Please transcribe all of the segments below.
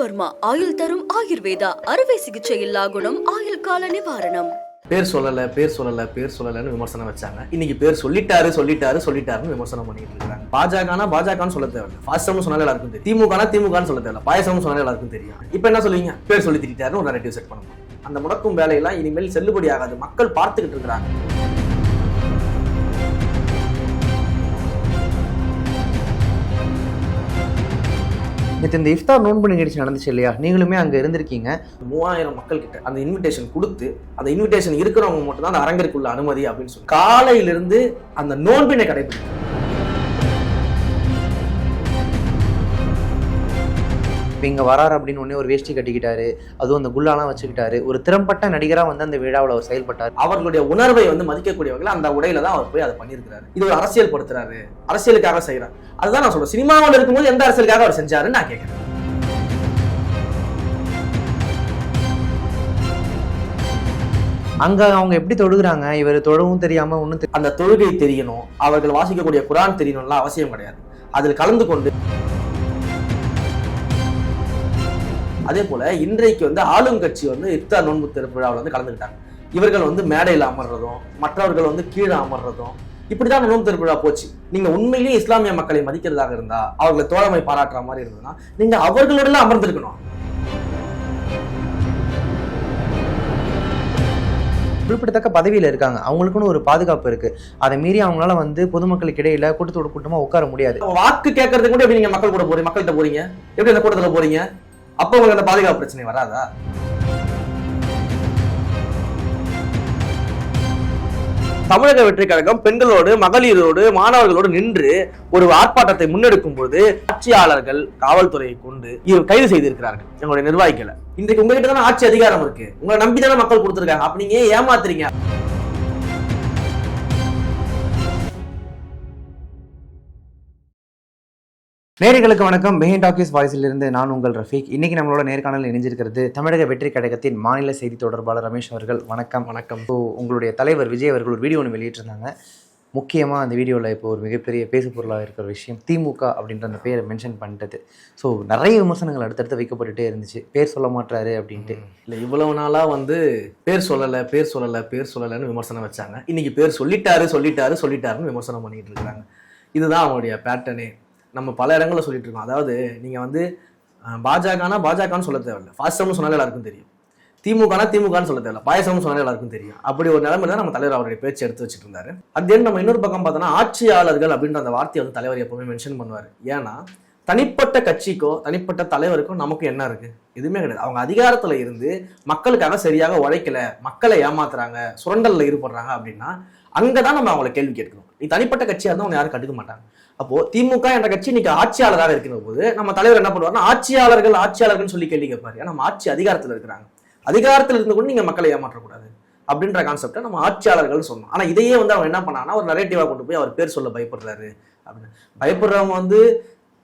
வர்மா ஆயுள் தரும் ஆயுர்வேதா அறுவை சிகிச்சை இல்லா குணம் ஆயுள் கால நிவாரணம். பேர் சொல்லல பேர் சொல்லல பேர் சொல்லலன்னு விமர்சனம் வச்சாங்க. இன்னைக்கு பேர் சொல்லிட்டாரு சொல்லிட்டாரு சொல்லிட்டாருன்னு விமர்சனம் பண்ணிட்டு இருக்காங்க. பாஜகனா பாஜகன்னு சொல்ல தேவையில்ல. பாசம்னு சொன்னாலே எல்லாருக்கும் தெரியும். திமுகனா திமுகன்னு சொல்ல தேவையில்ல. பாயசம்னு சொன்னாலே எல்லாருக்கும் தெரியும். இப்போ என்ன சொல்லுவீங்க? பேர் சொல்லி திட்டாருன்னு ஒரு நரேட்டிவ் செட் பண்ணணும். அந்த முடக்கும் வேலையெல்லாம் இனிமேல் செல்லுபடி ஆகாது மக்கள் பார்த்துக்கிட்டு இருக்கிறாங்க. நேற்று இந்த இஃப்தார் நோன்பு நிகழ்ச்சி நடந்துச்சு இல்லையா? நீங்களுமே அங்கே இருந்திருக்கீங்க. மூவாயிரம் மக்கள் கிட்ட அந்த இன்விடேஷன் கொடுத்து அந்த இன்விடேஷன் இருக்கிறவங்க மட்டும் தான் அந்த அரங்கிற்குள்ள அனுமதி அப்படின்னு சொல்லி. காலையிலிருந்து அந்த நோன்பினை கடைபிடிக்கும் இப்போ இங்கே வரார் அப்படின்னு உடனே ஒரு வேஷ்டி கட்டிக்கிட்டாரு. அதுவும் அந்த குல்லாலாம் வச்சுக்கிட்டாரு. ஒரு திறம்பட்ட நடிகராக வந்து அந்த விழாவில் அவர் செயல்பட்டார். அவர்களுடைய உணர்வை வந்து மதிக்கக்கூடியவர்கள் அந்த உடையில தான் அவர் போய் அதை பண்ணியிருக்கிறாரு. இது ஒரு அரசியல் படுத்துறாரு அரசியலுக்காக செய்யறாரு அதுதான் நான் சொல்றேன். சினிமாவில் இருக்கும்போது எந்த அரசியலுக்காக அவர் செஞ்சாருன்னு நான் கேட்கிறேன். அங்கே அவங்க எப்படி தொழுகிறாங்க? இவர் தொழவும் தெரியாமல் ஒன்றும் அந்த தொழுகை தெரியணும். அவர்கள் வாசிக்கக்கூடிய குரான் தெரியணும்லாம் அவசியம் கிடையாது. அதில் கலந்து கொண்டு அதே போல இன்றைக்கு வந்து ஆளும் கட்சி வந்து இஃப்தார் நோன்பு திருவிழாவில் வந்து கலந்துக்கிட்டாங்க. இவர்கள் வந்து மேடையில் அமர்றதும் மற்றவர்கள் வந்து கீழே அமர்றதும் இப்படிதான் நோன்பு திருவிழா போச்சு. நீங்க உண்மையிலேயே இஸ்லாமிய மக்களை மதிக்கிறதாக இருந்தா அவர்களை தோழமை பாராட்டுற மாதிரி இருந்ததுன்னா நீங்க அவர்களோட அமர்ந்திருக்கணும். குறிப்பிடத்தக்க பதவியில் இருக்காங்க. அவங்களுக்குன்னு ஒரு பாதுகாப்பு இருக்கு. அதை மீறி அவங்களால வந்து பொதுமக்களுக்கு இடையில கூட்டத்தோட கூட்டமாக உட்கார முடியாது. வாக்கு கேட்கறதுக்கு கூட எப்படி நீங்க மக்கள் கூட போறீங்க? மக்கள்கிட்ட போறீங்க? எப்படி அந்த கூட்டத்துல போறீங்க? அப்போ உங்களுக்கு அந்த பாதுகாப்பு பிரச்சனை வராதா? தமிழக வெற்றி கழகம் பெண்களோடு மகளிரோடு மாணவர்களோடு நின்று ஒரு ஆர்ப்பாட்டத்தை முன்னெடுக்கும் போது ஆட்சியாளர்கள் காவல்துறையை கொண்டு இவர் கைது செய்திருக்கிறார்கள். எங்களுடைய நிர்வாகிகளை. இன்றைக்கு உங்ககிட்ட தானே ஆட்சி அதிகாரம் இருக்கு. உங்களை நம்பி தானே மக்கள் கொடுத்துருக்காங்க. அப்ப நீங்க ஏமாத்துறீங்க? நேர்களுக்கு வணக்கம். பெஹின் டாக்கிஸ் வாய்ஸில் இருந்து நான் உங்கள் ரஃபீக். இன்னைக்கு நம்மளோட நேர்காணல் இணைஞ்சிருக்கிறது தமிழக வெற்றி கழகத்தின் மாநில செய்தி தொடர்பாளர் ரமேஷ் அவர்கள். வணக்கம். வணக்கம். ஸோ உங்களுடைய தலைவர் விஜய் அவர்கள் ஒரு வீடியோ ஒன்று வெளியிட்டிருந்தாங்க. முக்கியமாக அந்த வீடியோவில் இப்போ ஒரு மிகப்பெரிய பேசு பொருளாக இருக்கிற விஷயம் திமுக அப்படின்ற அந்த பேரை மென்ஷன் பண்ணிட்டது. ஸோ நிறைய விமர்சனங்கள் அடுத்தடுத்து வைக்கப்பட்டுட்டே இருந்துச்சு. பேர் சொல்ல மாட்டாரு அப்படின்ட்டு. இல்ல இவ்வளவு நாளா வந்து பேர் சொல்லல பேர் சொல்லல பேர் சொல்லலன்னு விமர்சனம் வச்சாங்க. இன்னைக்கு பேர் சொல்லிட்டாரு சொல்லிட்டாரு சொல்லிட்டாருன்னு விமர்சனம் பண்ணிட்டு இருக்காங்க. இதுதான் அவங்களுடைய பேட்டர்னே நம்ம பல இடங்களில் சொல்லிட்டு இருக்கோம். அதாவது நீங்கள் வந்து பாஜகனா பாஜகன்னு சொல்ல தேவையில்ல. ஃபாஸ்டம்னு சொன்னாலே எல்லாருக்கும் தெரியும். திமுகனா திமுகன்னு சொல்ல தேவையில்ல. பாயசம்னு சொன்னாலே எல்லாருக்கும் தெரியும். அப்படி ஒரு நிலைமை தான் நம்ம தலைவர் அவருடைய பேச்சு எடுத்து வச்சுட்டு இருந்தாரு. அது நம்ம இன்னொரு பக்கம் பார்த்தோம்னா ஆட்சியாளர்கள் அப்படின்ற அந்த வார்த்தையை வந்து தலைவர் எப்பவுமே மென்ஷன் பண்ணுவார். ஏன்னா தனிப்பட்ட கட்சிக்கோ தனிப்பட்ட தலைவருக்கோ நமக்கு என்ன இருக்கு? எதுவுமே கிடையாது. அவங்க அதிகாரத்துல இருந்து மக்களுக்காக சரியாக உழைக்கல மக்களை ஏமாத்துறாங்க சுரண்டல்ல ஈடுபடுறாங்க அப்படின்னா அங்கதான் நம்ம அவங்களை கேள்வி கேட்கணும் நீ தனிப்பட்ட கட்சியாக இருந்தால் அவங்க யாரும் கண்டுக்க மாட்டாங்க. அப்போ திமுக என்ற கட்சி இன்னைக்கு ஆட்சியாளராக இருக்கிற போது நம்ம தலைவர் என்ன பண்ணுவாருன்னா ஆட்சியாளர்கள் ஆட்சியாளர்கள் சொல்லி கேள்வி கேட்பாரு. ஏன்னா நம்ம ஆட்சி அதிகாரத்தில் இருக்கிறாங்க. அதிகாரத்தில் இருந்து கூட நீங்க மக்களை ஏமாற்றக்கூடாது அப்படின்ற கான்செப்டை நம்ம ஆட்சியாளர்கள் சொன்னோம் ஆனால் இதையே வந்து அவங்க என்ன பண்ணாங்கன்னா ஒரு நரேட்டிவா கொண்டு போய் அவர் பேர் சொல்ல பயப்படுறாரு அப்படின்னு. பயப்படுறவங்க வந்து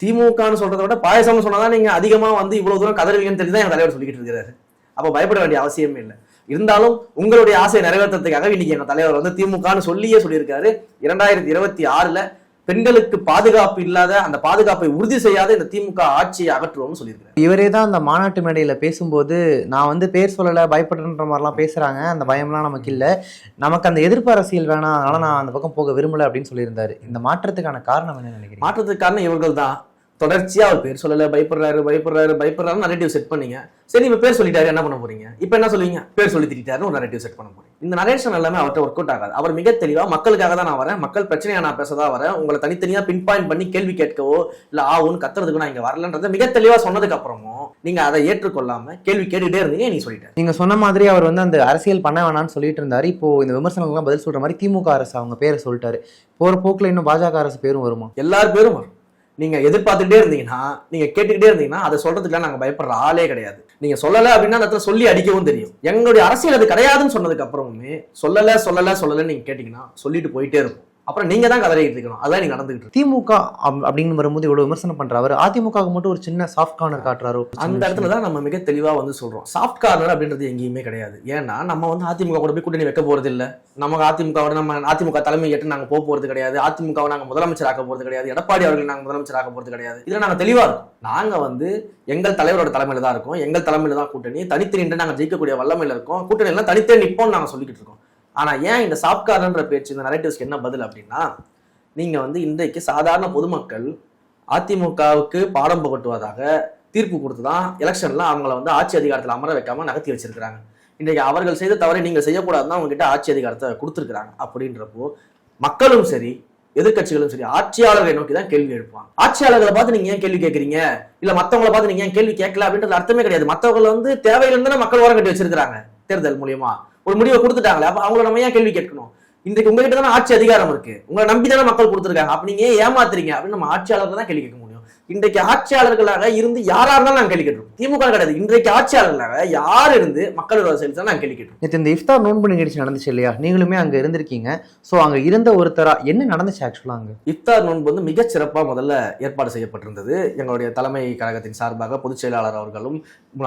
திமுகன்னு சொல்றத விட பாயசம்னு சொன்னாதான் நீங்க அதிகமா வந்து இவ்வளவு தூரம் கதறுவீங்கன்னு தெரிஞ்சு தான் தலைவர் சொல்லிக்கிட்டு இருக்கிறாரு. அப்போ பயப்பட வேண்டிய அவசியமே இல்லை. இருந்தாலும் உங்களுடைய ஆசையை நிறைவேற்றத்துக்காக இன்னைக்கு எங்க தலைவர் வந்து திமுகன்னு சொல்லியே சொல்லியிருக்காரு. இரண்டாயிரத்தி இருபத்தி ஆறுல பெண்களுக்கு பாதுகாப்பு இல்லாத அந்த பாதுகாப்பை உறுதி செய்யாத இந்த திமுக ஆட்சியை அகற்றுவோம்னு சொல்லியிருக்காரு இவரே தான் அந்த மாநாட்டு மேடையில் பேசும்போது நான் வந்து பேர் சொல்லலை பயப்படுறன்ற மாதிரிலாம் பேசுகிறாங்க அந்த பயம்லாம் நமக்கு இல்லை. நமக்கு அந்த எதிர்ப்பு அரசியல் வேணாம் அதனால நான் அந்த பக்கம் போக விரும்பல அப்படின்னு சொல்லியிருந்தாரு. இந்த மாற்றத்துக்கான காரணம் என்ன நினைக்கிறீங்க? மாற்றத்துக்கு காரணம் இவர்கள் தான் தொடர்ச்சியா அவர் பேர் சொல்லல பயப்படுறாரு பயப்படுறாரு பயப்படுறாரு நரேட்டிவ் செட் பண்ணீங்க. சரி இப்ப பேர் சொல்லிட்டாரு என்ன பண்ண போறீங்க? இப்ப என்ன சொல்லுவீங்க? பேர் சொல்லி திட்டாருன்னு ஒரு நரேட்டிவ் செட் பண்ண போறீங்க. இந்த நரேஷன் எல்லாமே அவர்கிட்ட ஒர்க் அவுட் ஆகாது. அவர் மிக தெளிவா மக்களுக்காக தான் நான் வரேன் மக்கள் பிரச்சனையா நான் பேசதான் வரேன் உங்களை தனித்தனியா பின் பாயிண்ட் பண்ணி கேள்வி கேட்கவோ இல்ல ஆவுன்னு கத்துறதுக்கு நான் இங்க வரலன்றதை மிக தெளிவா சொன்னதுக்கு அப்புறமும் நீங்க அதை ஏற்றுக்கொள்ளாம கேள்வி கேட்டுட்டே இருந்தீங்க நீ சொல்லிட்டாரு நீங்க சொன்ன மாதிரி அவர் வந்து அந்த அரசியல் பண்ண வேணாம்னு சொல்லிட்டு இருந்தாரு. இப்போ இந்த விமர்சனங்கள்லாம் பதில் சொல்ற மாதிரி திமுக அரசு அவங்க பேரை சொல்லிட்டாரு. போற போக்குல இன்னும் பாஜக அரசு பேரும் வருமா? எல்லார் பேரும் வரும். நீங்க எதிர்பார்த்துட்டே இருந்தீங்கன்னா நீங்க கேட்டுக்கிட்டே இருந்தீங்கன்னா அதை சொல்றதுக்குலாம் நாங்க பயப்படுற ஆளே கிடையாது. நீங்க சொல்லல அப்படின்னா அந்த இடத்துல சொல்லி அடிக்கவும் தெரியும். எங்களுடைய அரசியல் அது கிடையாதுன்னு சொன்னதுக்கு அப்புறமுமே சொல்லல சொல்லல சொல்லல நீங்க கேட்டீங்கன்னா சொல்லிட்டு போயிட்டே இருக்கும் அப்புறம் நீங்க தான் கதறிட்டு இருக்கணும். அதான் நீங்க நடந்துகிட்டு திமுக அப்- அப்படின்னு வரும்போது இவ்வளவு விமர்சனம் பண்றாரு. அதிமுகவுக்கு மட்டும் ஒரு சின்ன சாஃப்ட் கார்னர் காட்டுறாரு. அந்த இடத்துல தான் நம்ம மிக தெளிவா வந்து சொல்றோம். சாஃப்ட் கார்னர் அப்படின்றது எங்கேயுமே கிடையாது. ஏன்னா நம்ம வந்து அதிமுக கூட போய் கூட்டணி வைக்க போறது இல்ல. நமக்கு அதிமுகவோட நம்ம அதிமுக தலைமை ஏற்று நாங்க போக போறது கிடையாது. அதிமுகவை நாங்க முதலமைச்சர் ஆக்க போறது கிடையாது. எடப்பாடி அவர்கள் நாங்க முதலமைச்சர் ஆக்க போறது கிடையாது. இதுல நாங்க தெளிவா இருக்கோம். நாங்க வந்து எங்கள் தலைவரோட தலைமையில தான் இருக்கோம். எங்கள் தலைமையில தான் கூட்டணி. தனித்து நின்று நாங்க ஜெயிக்கக்கூடிய வல்லமையில இருக்கோம். கூட்டணி எல்லாம் தனித்தே நிப்போம்னு நாங்க சொல்லிக்கிட்டு இருக்கோம். ஆனால் ஏன் இந்த சாப்காரன்ற பேச்சு இந்த நரேட்டிவ்ஸ்க்கு என்ன பதில் அப்படின்னா நீங்கள் வந்து இன்றைக்கு சாதாரண பொதுமக்கள் அதிமுகவுக்கு பாடம் புகட்டுவதாக தீர்ப்பு கொடுத்து தான் எலெக்ஷனில் அவங்கள வந்து ஆட்சி அதிகாரத்தில் அமர வைக்காமல் நகர்த்தி வச்சிருக்கிறாங்க. இன்றைக்கு அவர்கள் செய்த தவறை நீங்கள் செய்யக்கூடாதுன்னு அவங்ககிட்ட ஆட்சி அதிகாரத்தை கொடுத்துருக்குறாங்க. அப்படின்றப்போ மக்களும் சரி எதிர்கட்சிகளும் சரி ஆட்சியாளர்களை நோக்கி தான் கேள்வி எழுப்புவாங்க. ஆட்சியாளர்களை பார்த்து நீங்க ஏன் கேள்வி கேட்கறீங்க இல்ல மத்தவங்கள பார்த்து நீங்க ஏன் கேள்வி கேட்கல அப்படின்றது அர்த்தமே கிடையாது. மத்தவங்களை வந்து தேவையிலிருந்து மக்கள் ஓரம் கட்டி வச்சிருக்காங்க தேர்தல் மூலியமா. ஒரு முடிவை கொடுத்துட்டாங்களே அப்ப அவங்கள நம்ம ஏன் கேள்வி கேட்கணும்? இன்றைக்கு உங்ககிட்ட தானே ஆட்சி அதிகாரம் இருக்கு. உங்களை நம்பி தானே மக்கள் கொடுத்துருக்காங்க. அப்ப நீங்க ஏன் ஏமாத்துறீங்க? அப்படின்னு நம்ம ஆட்சியாளர்கள் தான் கேள்வி கேட்க முடியும். இன்றைக்கு ஆட்சியாளர்களாக இருந்து யாரா இருந்தாலும் நாங்க கேள்வி கேட்டுருவோம் திமுக கிடையாது. இன்றைக்கு ஆட்சியாளர்களாக யார் இருந்து மக்களோட செயல் தான் நாங்க கேள்வி கேட்டுருவோம் நேற்று இந்த இஃப்தார் நோன்பு நிகழ்ச்சி நடந்துச்சு இல்லையா? நீங்களுமே அங்க இருந்திருக்கீங்க. ஸோ அங்க இருந்த ஒருத்தரா என்ன நடந்துச்சு ஆக்சுவலா அங்க? இஃப்தார் நோன்பு வந்து மிகச் சிறப்பா முதல்ல ஏற்பாடு செய்யப்பட்டிருந்தது. எங்களுடைய தலைமை கழகத்தின் சார்பாக பொதுச் செயலாளர் அவர்களும்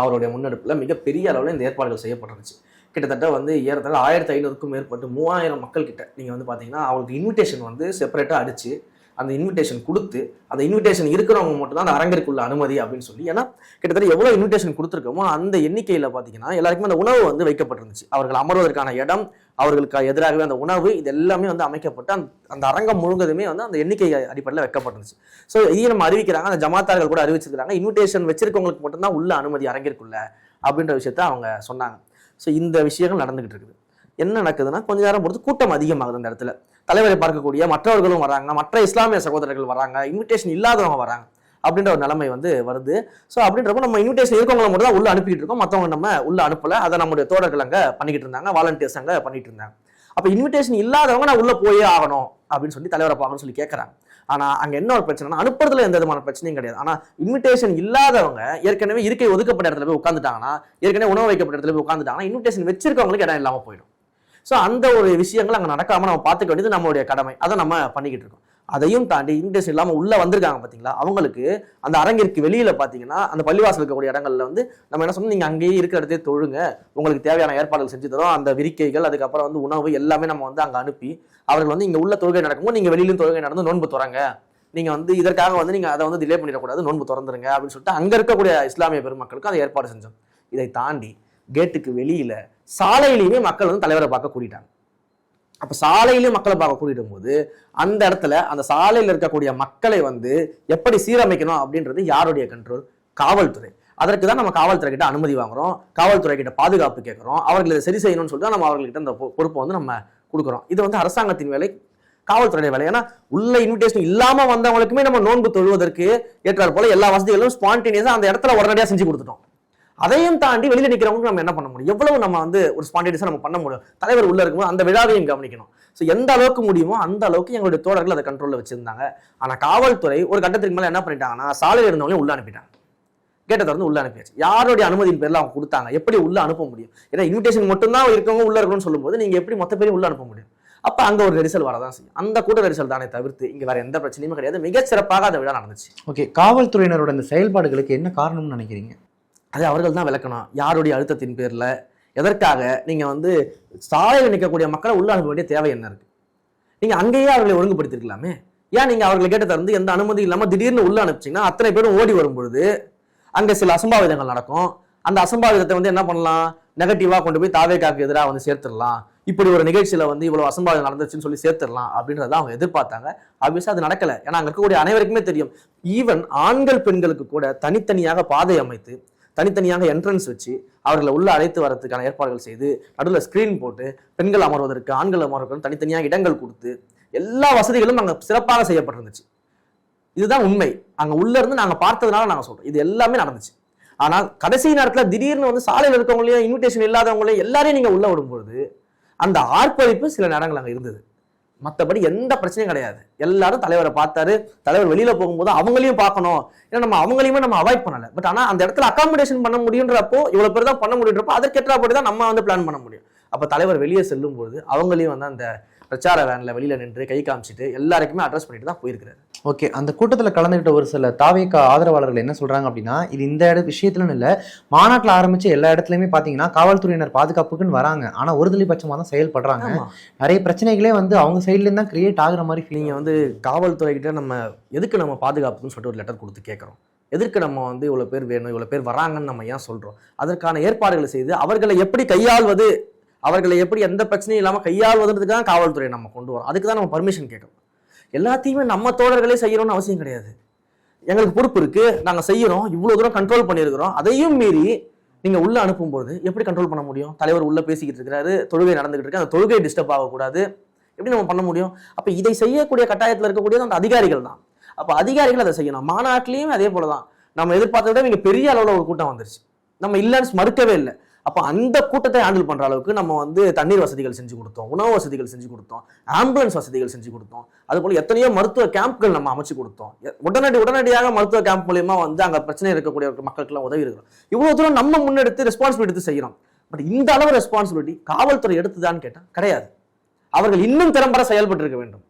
அவருடைய முன்னெடுப்புல மிகப்பெரிய அளவில் இந்த ஏற்பாடுகள் செய்யப்பட்டிருந்துச்சு. கிட்டத்தட்ட வந்து ஏறத்தாழ ஆயிரத்தி ஐநூறுக்கும் மேற்பட்டு மூவாயிரம் மக்கள் கிட்ட நீங்கள் வந்து பார்த்தீங்கன்னா அவங்களுக்கு இன்விடேஷன் வந்து செப்பரேட்டாக அடிச்சு அந்த இன்விடேஷன் கொடுத்து அந்த இன்விடேஷன் இருக்கிறவங்க மட்டும்தான் அந்த அரங்கிற்குள்ள அனுமதி அப்படின்னு சொல்லி ஏன்னா கிட்டத்தட்ட எவ்வளோ இன்விடேஷன் கொடுத்துருக்கோமோ அந்த எண்ணிக்கையில் பார்த்தீங்கன்னா எல்லாருக்குமே அந்த உணவு வந்து வைக்கப்பட்டிருந்துச்சு. அவர்கள் அமர்வதற்கான இடம் அவர்களுக்கு எதிராகவே அந்த உணவு இது எல்லாமே வந்து அமைக்கப்பட்டு அந்த அந்த அரங்கம் முழுங்கதுமே வந்து அந்த எண்ணிக்கை அடிப்படையில் வைக்கப்பட்டிருந்துச்சு. ஸோ இதையும் நம்ம அறிவிக்கிறாங்க அந்த ஜமாத்தார்கள் கூட அறிவிச்சிருக்காங்க இன்விடேஷன் வச்சிருக்கவங்களுக்கு மட்டும்தான் உள்ள அனுமதி அரங்கிற்குள்ள அப்படின்ற விஷயத்த அவங்க சொன்னாங்க. ஸோ இந்த விஷயங்கள் நடந்துகிட்டு இருக்குது. என்ன நடக்குதுன்னா கொஞ்ச நேரம் பொறுத்து கூட்டம் அதிகமாகுது அந்த இடத்துல. தலைவரை பார்க்கக்கூடிய மற்றவர்களும் வராங்க மற்ற இஸ்லாமிய சகோதரர்கள் வராங்க இன்விடேஷன் இல்லாதவங்க வராங்க அப்படின்ற ஒரு நிலைமை வந்து வருது. ஸோ அப்படின்றப்போ நம்ம இன்விடேஷன் இருக்கவங்களை மட்டும் தான் உள்ள அனுப்பிட்டு இருக்கோம். மற்றவங்க நம்ம உள்ள அனுப்பல. அதை நம்முடைய தோழர்கள் அங்கே பண்ணிக்கிட்டு இருந்தாங்க வாலண்டியர்ஸ் அங்கே பண்ணிட்டு இருந்தாங்க. அப்போ இன்விடேஷன் இல்லாதவங்க நான் உள்ள போயே ஆகணும் அப்படின்னு சொல்லி தலைவரை பார்க்கணும்னு சொல்லி கேட்குறாங்க ஆனால் அங்கே என்ன ஒரு பிரச்சனைனா அனுப்புறதுல எந்த விதமான பிரச்சனையும் கிடையாது. ஆனால் இன்விடேஷன் இல்லாதவங்க ஏற்கனவே இருக்கை ஒதுக்கப்பட்ட இடத்துல போய் உட்காந்துட்டாங்கன்னா ஏற்கனவே உணவு வைக்கப்பட்ட இடத்துல போய் உட்காந்துட்டாங்கன்னா இன்விடேஷன் வச்சிருக்கவங்களுக்கு இடம் இல்லாமல் போயிடும். ஸோ அந்த ஒரு விஷயங்கள் அங்கே நடக்காமல் நம்ம பார்த்துக்க வேண்டியது நம்மளுடைய கடமை. அதை நம்ம பண்ணிக்கிட்டு இருக்கோம். அதையும் தாண்டி இன்விடேஷன் இல்லாமல் உள்ளே வந்திருக்காங்க பார்த்தீங்களா அவங்களுக்கு அந்த அரங்கிற்கு வெளியில் பார்த்தீங்கன்னா அந்த பள்ளிவாசல் இருக்கக்கூடிய இடங்கள்ல வந்து நம்ம என்ன சொன்னோம்? நீங்கள் அங்கேயே இருக்கிற இடத்தையே தொழுங்க. உங்களுக்கு தேவையான ஏற்பாடுகள் செஞ்சு தரோம். அந்த விரிக்கைகள் அதுக்கப்புறம் வந்து உணவு எல்லாமே நம்ம வந்து அங்கே அனுப்பி அவர்கள் வந்து இங்கே உள்ள தொழுகை நடக்கும்போது நீங்கள் வெளியிலும் தொழுகை நடந்து நோன்பு தொடங்க நீங்கள் வந்து இதற்காக வந்து நீங்கள் அதை வந்து டிலே பண்ணிடக்கூடாது நோன்பு திறந்துருங்க அப்படின்னு சொல்லிட்டு அங்கே இருக்கக்கூடிய இஸ்லாமிய பெருமக்களுக்கு அதை ஏற்பாடு செஞ்சோம். இதை தாண்டி கேட்டுக்கு வெளியில் சாலையிலையுமே மக்கள் வந்து தலைவரை பார்க்க கூட்டிட்டாங்க. அப்போ சாலையிலையும் மக்களை பார்க்க கூட்டிடும் போது அந்த இடத்துல அந்த சாலையில் இருக்கக்கூடிய மக்களை வந்து எப்படி சீரமைக்கணும் அப்படின்றது யாருடைய கண்ட்ரோல் காவல்துறை. அதற்கு தான் நம்ம காவல்துறை கிட்ட அனுமதி வாங்குறோம். காவல்துறை கிட்ட பாதுகாப்பு கேட்குறோம். அவர்கள் இதை சரி செய்யணும்னு சொல்லிட்டு நம்ம அவர்கள்கிட்ட அந்த பொ- பொறுப்பை வந்து நம்ம கொடுக்குறோம். இது வந்து அரசாங்கத்தின் வேலை காவல்துறையுடைய வேலை. ஏன்னா உள்ள இன்விடேஷன் இல்லாமல் வந்தவங்களுக்குமே நம்ம நோன்பு தொழுவதற்கு ஏற்றாற் போல எல்லா வசதிகளும் ஸ்பான்டேனியஸாக அந்த இடத்துல உடனடியாக செஞ்சு கொடுத்துட்டோம். அதையும் தாண்டி வெளியில் நிற்கிறவங்களுக்கு நம்ம என்ன பண்ண முடியும்? எவ்வளவு நம்ம வந்து ஒரு ஸ்பான்டேனியஸா நம்ம பண்ண முடியும்? தலைவர் உள்ள இருக்கும்போது அந்த விழாவையும் கவனிக்கணும். ஸோ எந்த அளவுக்கு முடியுமோ அந்த அளவுக்கு எங்களுடைய தோழர்கள் அதை கண்ட்ரோலில் வச்சிருந்தாங்க. ஆனால் காவல்துறை ஒரு கட்டத்துக்கு மேலே என்ன பண்ணிட்டாங்கன்னா சாலையில் இருந்தவங்களையும் உள்ள அனுப்பிட்டாங்க. கேட்டை திறந்து உள்ள அனுப்பியாச்சு. யாருடைய அனுமதியின் பேர்ல அவங்க கொடுத்தாங்க? எப்படி உள்ள அனுப்ப முடியும்? ஏன்னா இன்விடேஷன் மட்டும்தான் இருக்கவங்க உள்ள இருக்கணும்னு சொல்லும்போது நீங்க எப்படி மொத்த பேரையும் உள்ள அனுப்ப முடியும்? அப்ப அங்க ஒரு நெரிசல் வரதான் செய்யும். அந்த கூட்ட நெரிசல் தானே தவிர்த்து இங்க வேற எந்த பிரச்சனையுமே கிடையாது. மிகச் சிறப்பாக அந்த விழா நடந்துச்சு. ஓகே காவல்துறையினரோட இந்த செயல்பாடுகளுக்கு என்ன காரணம்னு நினைக்கிறீங்க? அது அவர்கள் தான் விளக்கணும். யாருடைய அழுத்தத்தின் பேர்ல? எதற்காக? நீங்க வந்து சாலையில் நிற்கக்கூடிய மக்களை உள்ள அனுப்ப வேண்டிய தேவை என்ன இருக்கு? நீங்க அங்கேயே அவர்களை ஒழுங்குபடுத்திருக்கலாமே? ஏன் நீங்க அவர்களை கேட்ட திறந்து எந்த அனுமதி இல்லாம திடீர்னு உள்ள அனுப்பிச்சீங்கன்னா அத்தனை பேரும் ஓடி வரும்பொழுது அங்கே சில அசம்பாவிதங்கள் நடக்கும். அந்த அசம்பாவிதத்தை வந்து என்ன பண்ணலாம்? நெகட்டிவாக கொண்டு போய் தாவேக்காக்கு எதிராக வந்து சேர்த்துடலாம். இப்படி ஒரு நிகழ்ச்சியில் வந்து இவ்வளோ அசம்பாவிதம் நடந்துச்சுன்னு சொல்லி சேர்த்துடலாம் அப்படின்றத அவங்க எதிர்பார்த்தாங்க. ஆப்வியஸாக அது நடக்கலை. ஏன்னா அங்கே இருக்கக்கூடிய அனைவருக்குமே தெரியும். ஈவன் ஆண்கள் பெண்களுக்கு கூட தனித்தனியாக பாதை அமைத்து தனித்தனியாக என்ட்ரன்ஸ் வச்சு அவர்களை உள்ள அழைத்து வரதுக்கான ஏற்பாடுகள் செய்து நடுவில் ஸ்க்ரீன் போட்டு பெண்கள் அமர்வதற்கு ஆண்கள் அமர்வதற்கு தனித்தனியாக இடங்கள் கொடுத்து எல்லா வசதிகளும் அங்கே சிறப்பாக செய்யப்பட்டிருந்துச்சு. இதுதான் உண்மை. அங்கே உள்ள இருந்து நாங்கள் பார்த்ததுனால நாங்கள் சொல்கிறோம் இது எல்லாமே நடந்துச்சு. ஆனால் கடைசி நேரத்தில் திடீர்னு வந்து சாலையில் இருக்கவங்களையும் இன்விடேஷன் இல்லாதவங்களையும் எல்லாரையும் நீங்கள் உள்ள விடும்பொழுது அந்த ஆர்ப்பரிப்பு சில நேரங்கள் அங்கே இருந்தது. மற்றபடி எந்த பிரச்சனையும் கிடையாது. எல்லாரும் தலைவரை பார்த்தாரு. தலைவர் வெளியில போகும்போது அவங்களையும் பார்க்கணும். ஏன்னா நம்ம அவங்களையுமே நம்ம அவாய்ட் பண்ணல. பட் ஆனா அந்த இடத்துல அகாமடேஷன் பண்ண முடியுன்றப்போ இவ்வளவு பேர் தான் பண்ண முடியுன்றப்போ அதற்கேற்றபடி தான் நம்ம வந்து பிளான் பண்ண முடியும். அப்ப தலைவர் வெளியே செல்லும் அவங்களையும் வந்து அந்த பிரச்சார வேன்ல வெளியில நின்று கை காமிச்சிட்டு எல்லாருக்குமே அட்ரஸ் பண்ணிட்டு தான் போயிருக்கிறாரு. ஓகே அந்த கூட்டத்தில் கலந்துக்கிட்ட ஒரு சில தாவேக்கா ஆதரவாளர்கள் என்ன சொல்றாங்க அப்படின்னா இது இந்த இட விஷயத்துலன்னு இல்லை மாநாட்டில் ஆரம்பிச்ச எல்லா இடத்துலையுமே பார்த்தீங்கன்னா காவல்துறையினர் பாதுகாப்புக்குன்னு வராங்க. ஆனால் ஒருதலை பட்சமாக தான் செயல்படுறாங்க. நிறைய பிரச்சனைகளே வந்து அவங்க சைட்லேருந்து தான் கிரியேட் ஆகுற மாதிரி ஃபீலிங் நீங்க வந்து காவல்துறை கிட்ட நம்ம எதுக்கு நம்ம பாதுகாப்புன்னு சொல்லிட்டு ஒரு லெட்டர் கொடுத்து கேட்குறோம்? எதற்கு நம்ம வந்து இவ்வளவு பேர் வேணும் இவ்வளவு பேர் வராங்கன்னு நம்ம ஏன் சொல்றோம்? அதற்கான ஏற்பாடுகளை செய்து அவர்களை எப்படி கையாள்வது அவர்களை எப்படி எந்த பிரச்சனையும் இல்லாம கையாள்வதுன்றதுக்கு தான் காவல்துறையை நம்ம கொண்டு வரோம். அதுக்கு தான் நம்ம பர்மிஷன் கேட்கணும் எல்லாத்தையுமே நம்ம தோழர்களே செய்யணும்னு அவசியம் கிடையாது. எங்களுக்கு பொறுப்பு இருக்கு நாங்க செய்யறோம் இவ்வளவு தூரம் கண்ட்ரோல் பண்ணியிருக்கிறோம். அதையும் மீறி நீங்க உள்ள அனுப்பும்போது எப்படி கண்ட்ரோல் பண்ண முடியும்? தலைவர் உள்ள பேசிக்கிட்டு இருக்கிறாரு தொழுகை நடந்துகிட்டு இருக்கு அந்த தொழுகை டிஸ்டர்ப் ஆகக்கூடாது. எப்படி நம்ம பண்ண முடியும்? அப்ப இதை செய்யக்கூடிய கட்டாயத்தில் இருக்கக்கூடியது அந்த அதிகாரிகள் தான். அப்ப அதிகாரிகள் அதை செய்யணும். மாநாட்டிலையும் அதே போலதான். நம்ம எதிர்பார்த்ததை விட இங்க பெரிய அளவுல ஒரு கூட்டம் வந்துருச்சு. நம்ம இல்லைன்னு மறுக்கவே இல்லை. அப்போ அந்த கூட்டத்தை ஹேண்டில் பண்ணுற அளவுக்கு நம்ம வந்து தண்ணீர் வசதிகள் செஞ்சு கொடுத்தோம் உணவு வசதிகள் செஞ்சு கொடுத்தோம் ஆம்புலன்ஸ் வசதிகள் செஞ்சு கொடுத்தோம். அதுபோல் எத்தனையோ மருத்துவ கேம்ப்கள் நம்ம அமைச்சு கொடுத்தோம். உடனடி உடனடியாக மருத்துவ கேம்ப் மூலயமா வந்து அங்கே பிரச்சனை இருக்கக்கூடிய மக்களுக்கெல்லாம் உதவி இருக்கிறோம். இவ்வளோ தூரம் நம்ம முன்னெடுத்து ரெஸ்பான்சிபிலிட்டி எடுத்து பட் இந்த அளவு ரெஸ்பான்சிபிலிட்டி காவல்துறை எடுத்துதான்னு கேட்டால் கிடையாது. அவர்கள் இன்னும் திறம்பட செயல்பட்டு இருக்க வேண்டும்.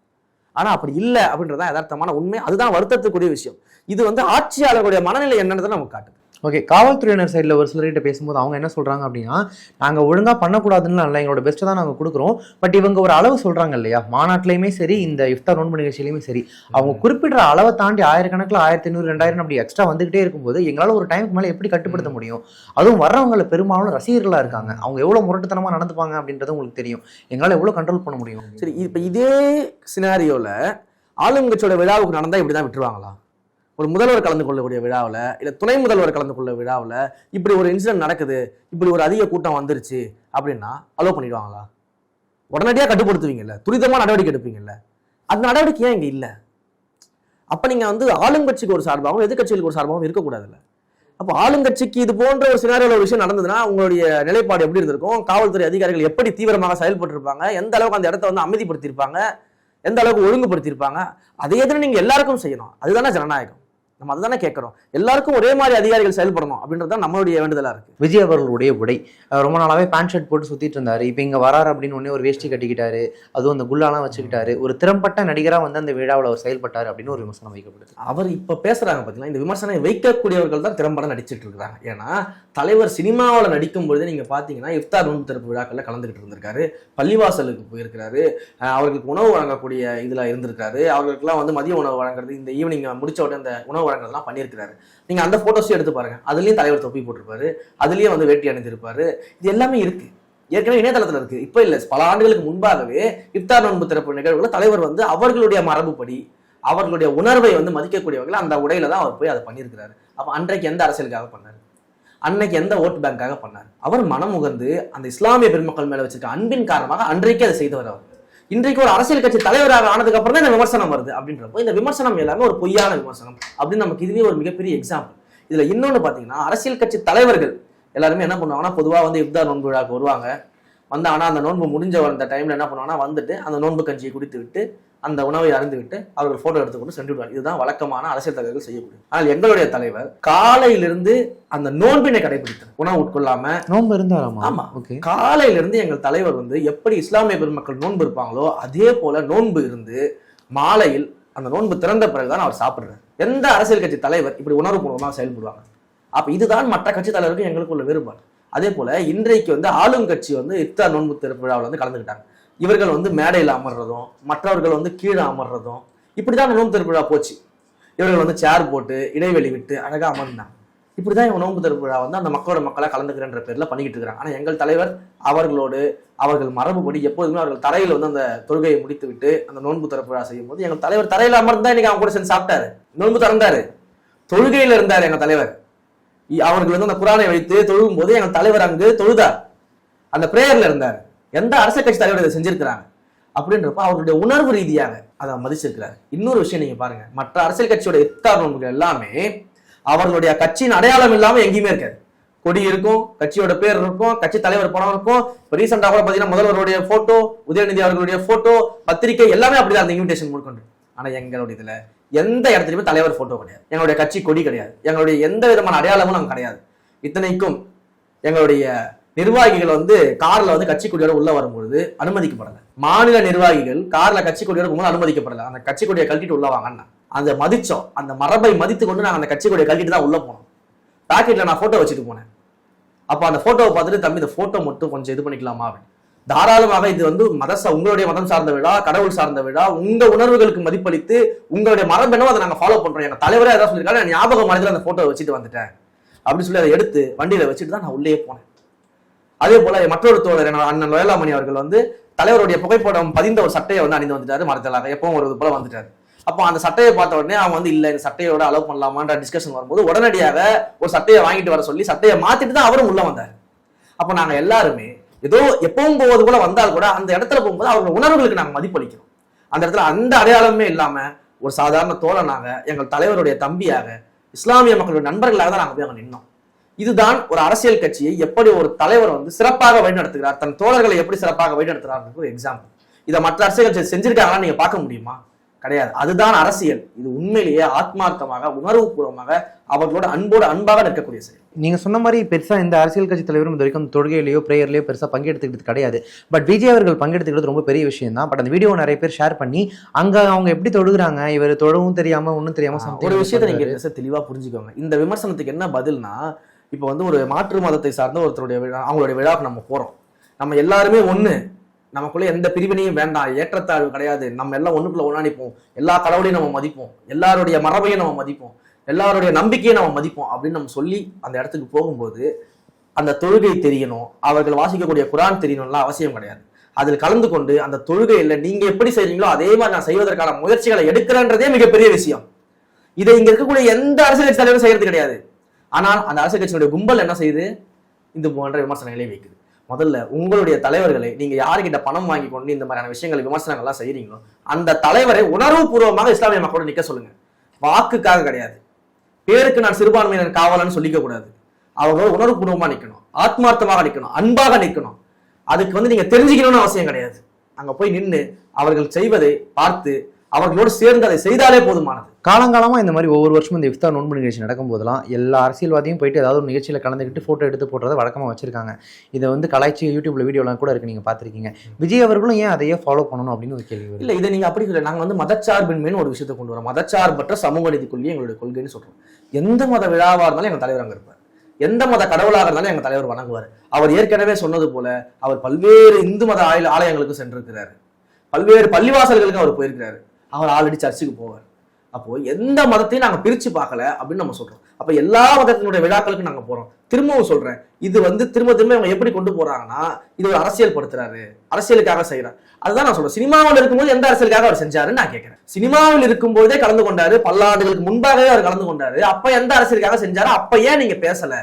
ஆனால் அப்படி இல்லை அப்படின்றதான் யதார்த்தமான உண்மை. அதுதான் வருத்தத்துக்குரிய விஷயம். இது வந்து ஆட்சியாளர்களுடைய மனநிலை என்னன்றதை நமக்கு காட்டுது. ஓகே காவல்துறையினர் சைடில் ஒரு சிலர்கிட்ட பேசும்போது அவங்க என்ன சொல்றாங்க அப்படின்னா நாங்கள் ஒழுங்காக பண்ணக்கூடாதுன்னு இல்லை எங்களோட பெஸ்ட்டை தான் நாங்கள் கொடுக்குறோம். பட் இவங்க ஒரு அளவு சொல்றாங்க இல்லையா? மாநாட்டிலையுமே சரி இந்த இஃப்தார் நோன்பு நிகழ்ச்சியிலையுமே சரி. அவங்க குறிப்பிடுற அளவை தாண்டி ஆயிரக்கணக்கில் ஆயிரத்தி ஐநூறு ரெண்டாயிரம் அப்படி எக்ஸ்ட்ரா வந்துகிட்டே இருக்கும்போது எங்களால் ஒரு டைமுக்கு மேலே எப்படி கட்டுப்படுத்த முடியும்? அதுவும் வர்றவங்கள பெரும்பாலும் ரசிகர்களாக இருக்காங்க. அவங்க எவ்வளோ முரட்டுத்தனமாக நடந்துப்பாங்க அப்படின்றது உங்களுக்கு தெரியும். எங்களால் எவ்வளோ கண்ட்ரோல் பண்ண முடியும்? சரி இப்போ இதே சினாரியோல ஆளுங்கட்சியோட விழாவுக்கு நடந்தா இப்படி தான் விட்டுருவாங்களா? ஒரு முதல்வர் கலந்து கொள்ளக்கூடிய விழாவில் இல்லை துணை முதல்வர் கலந்து கொள்ள விழாவில் இப்படி ஒரு இன்சிடென்ட் நடக்குது இப்படி ஒரு அதிக கூட்டம் வந்துருச்சு அப்படின்னா அலோவ் பண்ணிடுவாங்களா? உடனடியாக கட்டுப்படுத்துவீங்கல்ல துரிதமாக நடவடிக்கை எடுப்பீங்கல்ல. அந்த நடவடிக்கை ஏன் இங்கே இல்லை? அப்போ நீங்கள் வந்து ஆளுங்கட்சிக்கு ஒரு சார்பாகவும் எதிர்கட்சிகளுக்கு ஒரு சார்பாகவும் இருக்கக்கூடாதுல்ல. அப்போ ஆளுங்கட்சிக்கு இது போன்ற ஒரு சினாரியில் ஒரு விஷயம் நடந்ததுன்னா உங்களுடைய நிலைப்பாடு எப்படி இருந்திருக்கும்? காவல்துறை அதிகாரிகள் எப்படி தீவிரமாக செயல்பட்டிருப்பாங்க? எந்த அளவுக்கு அந்த இடத்த வந்து அமைதிப்படுத்தியிருப்பாங்க? எந்த அளவுக்கு ஒழுங்குபடுத்தியிருப்பாங்க? அதை எதிர நீங்கள் எல்லாருக்கும் செய்யணும். அதுதானே ஜனநாயகம். நம்ம அதுதானே கேட்கறோம். எல்லாருக்கும் ஒரே மாதிரி அதிகாரிகள் செயல்படணும் அப்படின்றது தான் நம்மளுடைய வேண்டுதலா இருக்கு. விஜய் அவர்களுடைய உடை. ரொம்ப நாளாவே பேண்ட் ஷர்ட் போட்டு சுத்திட்டு இருந்தாரு. இப்போ இங்க வராரு அப்படின்னு உடனே ஒரு வேஷ்டி கட்டிக்கிட்டாரு. அதுவும் அந்த குல்லாலாம் வச்சுக்கிட்டாரு. ஒரு திறம்பட்ட நடிகரா வந்து அந்த விழாவில் அவர் செயல்பட்டாரு அப்படின்னு ஒரு விமர்சனம் வைக்கப்படுது. அவர் இப்ப பேசுறாங்க பாத்தீங்களா? இந்த விமர்சனம் வைக்கக்கூடியவர்கள் தான் திறம்பட நடிச்சிட்டு இருக்காங்க. ஏன்னா தலைவர் சினிமாவில் நடிக்கும் பொழுது நீங்க பாத்தீங்கன்னா இஃப்தார் நோன்பு திறப்பு விழாக்கள்ல கலந்துகிட்டு இருந்திருக்காரு. பள்ளிவாசலுக்கு போயிருக்கிறாரு. அவர்களுக்கு உணவு வழங்கக்கூடிய இதுல இருந்திருக்காரு. அவர்களுக்குலாம் வந்து மதிய உணவு வழங்குறது இந்த ஈவினிங் முடிச்ச உடனே அந்த உணவு வழங்குறதுலாம் பண்ணியிருக்கிறாரு. நீங்க அந்த ஃபோட்டோஸையும் எடுத்து பாருங்க. அதுலயும் தலைவர் தொப்பி போட்டிருப்பாரு. அதுலயும் வந்து வேட்டி அணிந்திருப்பாரு. இது எல்லாமே இருக்கு. ஏற்கனவே இணையதளத்துல இருக்கு. இப்ப இல்ல. பல ஆண்டுகளுக்கு முன்பாகவே இப்தார் நோன்பு திறப்பு நிகழ்வுல தலைவர் வந்து அவர்களுடைய மரபுப்படி அவர்களுடைய உணர்வை வந்து மதிக்கக்கூடியவர்கள் அந்த உடையில தான் அவர் போய் அதை பண்ணியிருக்கிறாரு. அப்ப அன்றைக்கு எந்த அரசியலுக்காக பண்ணாரு? அன்னைக்கு எந்த ஓட் பேங்காக பண்ணார்? அவர் மனமுகந்து அந்த இஸ்லாமிய பெருமக்கள் மேல வச்சிருக்க அன்பின் காரணமாக அன்றைக்கே அதை செய்தவர் அவர். இன்றைக்கு ஒரு அரசியல் கட்சி தலைவராக ஆனதுக்கு அப்புறம் தான் இந்த விமர்சனம் வருது அப்படின்றப்போ இந்த விமர்சனம் எல்லாமே ஒரு பொய்யான விமர்சனம் அப்படின்னு நமக்கு இதுவே ஒரு மிகப்பெரிய எக்ஸாம்பிள் இதுல இன்னொன்று பார்த்தீங்கன்னா அரசியல் கட்சி தலைவர்கள் எல்லாருமே என்ன பண்ணுவாங்கன்னா பொதுவாக வந்து இப்தார் நோன்பு விழாவுக்கு வருவாங்க. வந்தாங்கன்னா அந்த நோன்பு முடிஞ்ச அந்த டைம்ல என்ன பண்ணுவாங்கன்னா வந்துட்டு அந்த நோன்பு கஞ்சியை குடித்து விட்டு அந்த உணவை அருந்து விட்டு அவர்கள் போட்டோ எடுத்துக்கொண்டு சென்று விடுவார் இதுதான் வழக்கமான அரசியல் தலைவர்கள் செய்யக்கூடிய ஆனால் எங்களுடைய தலைவர் காலையிலிருந்து அந்த நோன்பினை கடைபிடித்தார் உணவு உட்கொள்ளாம நோன்பு இருந்தாராமா? ஆமா. ஓகே. காலையில இருந்து எங்கள் தலைவர் வந்து எப்படி இஸ்லாமிய பெருமக்கள் நோன்பு இருப்பாங்களோ அதே போல நோன்பு இருந்து மாலையில் அந்த நோன்பு திறந்த பிறகுதான் அவர் சாப்பிடுறாரு. எந்த அரசியல் கட்சி தலைவர் இப்படி உணர்வுபூர்வமாக செயல்படுவாங்க? அப்ப இதுதான் மற்ற கட்சி தலைவருக்கும் எங்களுக்கு உள்ள வேறுபாடு. அதே போல இன்றைக்கு வந்து ஆளுங்கட்சி வந்து இஃப்தார் நோன்பு திறப்பு விழாவில் வந்து கலந்துக்கிட்டாங்க இவர்கள் வந்து மேடையில் அமர்றதும் மற்றவர்கள் வந்து கீழே அமர்றதும் இப்படிதான் நோன்பு திறப்பு திருவிழா போச்சு. இவர்கள் வந்து சேர் போட்டு இடைவெளி விட்டு அழகாக அமர்ந்தாங்க. இப்படிதான் இவங்க நோன்பு திருவிழா வந்து அந்த மக்களோட மக்களாக கலந்துக்கிறேன்ற பேரில் பண்ணிக்கிட்டு இருக்கிறாங்க. ஆனால் எங்கள் தலைவர் அவர்களோடு அவர்கள் மரபுபடி எப்போதுமே அவர்கள் தரையில் வந்து அந்த தொழுகையை முடித்து விட்டு அந்த நோன்பு திருவிழா செய்யும் போது எங்கள் தலைவர் தரையில் அமர்ந்தா இன்னைக்கு அவங்க கூட சேர்ந்து சாப்பிட்டாரு. நோன்பு திறந்தாரு. தொழுகையில் இருந்தார் எங்கள் தலைவர். இ- அவர்கள் வந்து அந்த குரானை வைத்து தொழுகும் போது எங்கள் தலைவர் அங்கு தொழுதார். அந்த பிரேயர்ல இருந்தார். எந்த அரசியல் கட்சி தலைவர் இதை செஞ்சிருக்கிறாங்க? அப்படின்றப்ப அவருடைய உணர்வு ரீதியாக அதை மதிச்சிருக்கிறார். இன்னொரு விஷயம் நீங்க பாருங்க. மற்ற அரசியல் கட்சியோட எத்தாரணங்கள் எல்லாமே அவர்களுடைய கட்சியின் அடையாளம் இல்லாம எங்கேயுமே இருக்காது. கொடி இருக்கும் கட்சியோட பேர் இருக்கும் கட்சி தலைவர் படம் இருக்கும். இப்போ ரீசெண்டாக கூட பார்த்தீங்கன்னா முதல்வருடைய போட்டோ உதயநிதி அவர்களுடைய போட்டோ பத்திரிகை எல்லாமே அப்படிதான் அந்த இன்விடேஷன் முன்கொண்டு ஆனா எங்களுடைய இதுல எந்த இடத்துலயுமே தலைவர் போட்டோ கிடையாது. எங்களுடைய கட்சி கொடி கிடையாது. எங்களுடைய எந்த விதமான அடையாளமும் நாங்க கிடையாது. இத்தனைக்கும் எங்களுடைய நிர்வாகிகள் வந்து கார்ல வந்து கட்சி கொடியோட உள்ள வரும்பொழுது அனுமதிக்கப்படல. மாநில நிர்வாகிகள் கார்ல கட்சி கொடியோட போது அனுமதிக்கப்படல. அந்த கட்சி கொடியை கழட்டிட்டு உள்ள வாங்கன்னா அந்த மதிச்சோம். அந்த மரபை மதித்து கொண்டு நாங்கள் அந்த கட்சி கொடியை கழட்டிட்டு தான் உள்ள போனோம். பாக்கெட்ல நான் போட்டோ வச்சுட்டு போனேன். அப்போ அந்த போட்டோவை பார்த்துட்டு தம்பி இந்த போட்டோ மட்டும் கொஞ்சம் இது பண்ணிக்கலாமா? அப்படின்னு. தாராளமாக இது வந்து மதச உங்களுடைய மதம் சார்ந்த விழா கடவுள் சார்ந்த விழா உங்க உணர்வுகளுக்கு மதிப்பளித்து உங்களுடைய மரபு என்னவோ அதை நாங்கள் ஃபாலோ பண்றோம். எங்க தலைவரே ஏதாவது சொல்லியிருக்காரு. நான் ஞாபகம் மனதில் அந்த போட்டோ வச்சுட்டு வந்துட்டேன். அப்படின்னு சொல்லி அதை எடுத்து வண்டியில வச்சுட்டு தான் நான் உள்ளே போனேன். அதே போல மற்றொரு தோழர் அண்ணன் லோயலாமணி அவர்கள் வந்து தலைவருடைய புகைப்படம் பதிந்த ஒரு சட்டையை வந்து அணிந்து வந்துட்டாரு மரத்தலாக எப்பவும் ஒரு போல வந்துட்டாரு. அப்போ அந்த சட்டையை பார்த்த உடனே அவன் வந்து இல்ல இந்த சட்டையோட அலோவ் பண்ணலாமான்ற டிஸ்கஷன் வரும்போது உடனடியாக ஒரு சட்டையை வாங்கிட்டு வர சொல்லி சட்டையை மாத்திட்டு தான் அவரும் உள்ள வந்தார். அப்போ நாங்க எல்லாருமே ஏதோ எப்பவும் போவது போல வந்தால் கூட அந்த இடத்துல போகும்போது அவங்க உணர்வுகளுக்கு நாங்க மதிப்பளிக்கிறோம். அந்த இடத்துல அந்த அடையாளமே இல்லாம ஒரு சாதாரண தோழனாக எங்கள் தலைவருடைய தம்பியாக இஸ்லாமிய மக்களுடைய நண்பர்களாக தான் நாங்கள் போய் அங்க நின்னோம். இதுதான் ஒரு அரசியல் கட்சியை எப்படி ஒரு தலைவர் வந்து சிறப்பாக வழிநடத்துகிறார் தன் தோழர்களை எப்படி சிறப்பாக வழிநடத்துகிறார் ஒரு எக்ஸாம்பிள் இதை மற்ற அரசியல் கட்சி செஞ்சிருக்காங்களா நீங்க பார்க்க முடியுமா? கிடையாது. அதுதான் அரசியல். இது உண்மையிலேயே ஆத்மார்த்தமாக உணர்வுபூர்வமாக அவர்களோட அன்போடு அன்பாக நிற்கக்கூடிய செயல். நீங்க சொன்ன மாதிரி பெருசா இந்த அரசியல் கட்சி தலைவரும் இது வரைக்கும் தொழுகையிலையோ பிரேயர்லையோ பெருசா பங்கெடுத்துக்கிட்டது கிடையாது. பட் விஜய் அவர்கள் பங்கெடுத்துக்கிறது ரொம்ப பெரிய விஷயம் தான் பட் அந்த வீடியோ நிறைய பேர் ஷேர் பண்ணி அங்க அவங்க எப்படி தொழுகிறாங்க இவர் தொழவும் தெரியாம ஒன்றும் தெரியாம ஒரு விஷயத்தை நீங்க தெளிவா புரிஞ்சுக்கோங்க. இந்த விமர்சனத்துக்கு என்ன பதில்னா இப்போ வந்து ஒரு மாற்று மதத்தை சார்ந்த ஒருத்தருடைய விழா அவங்களுடைய விழாவுக்கு நம்ம போகிறோம் நம்ம எல்லாருமே ஒன்று நமக்குள்ளே எந்த பிரிவினையும் வேண்டாம். ஏற்றத்தாழ்வு கிடையாது. நம்ம எல்லாம் ஒன்றுக்குள்ளே ஒண்ணா எல்லா கடவுளையும் நம்ம மதிப்போம். எல்லாருடைய மரபையும் நம்ம மதிப்போம். எல்லாருடைய நம்பிக்கையை நம்ம மதிப்போம் அப்படின்னு நம்ம சொல்லி அந்த இடத்துக்கு போகும்போது அந்த தொழுகை தெரியணும். அவர்கள் வாசிக்கக்கூடிய குரான் தெரியணும்லாம் அவசியம் கிடையாது. அதில் கலந்து கொண்டு அந்த தொழுகையில் நீங்கள் எப்படி செய்றீங்களோ அதே மாதிரி நான் செய்வதற்கான முயற்சிகளை எடுக்கிறேன்றதே மிகப்பெரிய விஷயம். இதை இங்கே இருக்கக்கூடிய எந்த அரசியல் தலைவரும் செய்யறது கிடையாது. ஆனால் அந்த அரசியல் கட்சியினுடைய கும்பல் என்ன செய்யுது? இந்த போன்ற விமர்சனங்களை வைக்குது. முதல்ல உங்களுடைய தலைவர்களை நீங்க யாருக்கிட்ட பணம் வாங்கி கொண்டு இந்த மாதிரியான விஷயங்கள் விமர்சனங்கள்லாம் செய்யறீங்களோ அந்த தலைவரை உணர்வுபூர்வமாக இஸ்லாமிய மக்களோட நிக்க சொல்லுங்க. வாக்குக்காக கிடையாது. பேருக்கு நான் சிறுபான்மையினர் காவலன்னு சொல்லிக்க கூடாது. அவங்களோட உணர்வுபூர்வமா நிக்கணும். ஆத்மார்த்தமாக நிக்கணும். அன்பாக நிக்கணும். அதுக்கு வந்து நீங்க தெரிஞ்சுக்கணும்னு அவசியம் கிடையாது. அங்க போய் நின்று அவர்கள் செய்வதை பார்த்து அவர்களோடு சேர்ந்து அதை செய்தாலே போதுமானது. காலங்காலமா இந்த மாதிரி ஒவ்வொரு வருஷமும் இந்த இஃப்தார் நோன்பு நிகழ்ச்சி நடக்கும் போதெல்லாம் எல்லா அரசியல்வாதியும் போயிட்டு ஏதாவது ஒரு நிகழ்ச்சியில் கலந்துக்கிட்டு ஃபோட்டோ எடுத்து போடுறத வழக்கமாக வச்சிருக்காங்க. இதை வந்து கலாய்ச்சி யூடியூப்ல வீடியோலாம் கூட இருக்கு நீங்க பார்த்திருக்கீங்க. விஜய் அவர்களும் ஏன் அதையே ஃபாலோ பண்ணணும் அப்படின்னு ஒரு கேள்வி இல்ல இதை நீங்க அப்படி சொல்ல நாங்க வந்து மதச்சார்பின்மைன்னு ஒரு விஷயத்தை கொண்டு வரோம். மதச்சார்பற்ற சமூக நீதி கொள்கை எங்களுடைய கொள்கைன்னு சொல்றோம். எந்த மத விழாவா இருந்தாலும் எங்க தலைவர் அங்க இருப்பார். எந்த மத கடவுளாக இருந்தாலும் எங்க தலைவர் வணங்குவார். அவர் ஏற்கனவே சொன்னது போல அவர் பல்வேறு இந்து மத ஆலயங்களுக்கு சென்றிருக்கிறாரு. பல்வேறு பள்ளிவாசல்களுக்கு அவர் போயிருக்கிறாரு. அவர் ஆல்ரெடி சர்ச்சுக்கு போவார். அப்போ எந்த மதத்தையும் நாங்கள் பிரித்து பார்க்கல அப்படின்னு நம்ம சொல்கிறோம் அப்போ எல்லா மதத்தினுடைய விழாக்களுக்கும் நாங்கள் போகிறோம் திரும்பவும் சொல்கிறேன் இது வந்து திரும்ப திரும்ப இவங்க எப்படி கொண்டு போகிறாங்கன்னா இது ஒரு அரசியல் படுத்துறாரு அரசியலுக்காக செய்கிறார் அதுதான் நான் சொல்கிறேன் சினிமாவில் இருக்கும்போது எந்த அரசியலுக்காக அவர் செஞ்சாருன்னு நான் கேட்குறேன். சினிமாவில் இருக்கும்போதே கலந்து கொண்டாரு. பல்லாண்டுகளுக்கு முன்பாகவே அவர் கலந்து கொண்டாரு. அப்போ எந்த அரசியலுக்காக செஞ்சாரோ அப்போ ஏன் நீங்கள் பேசலை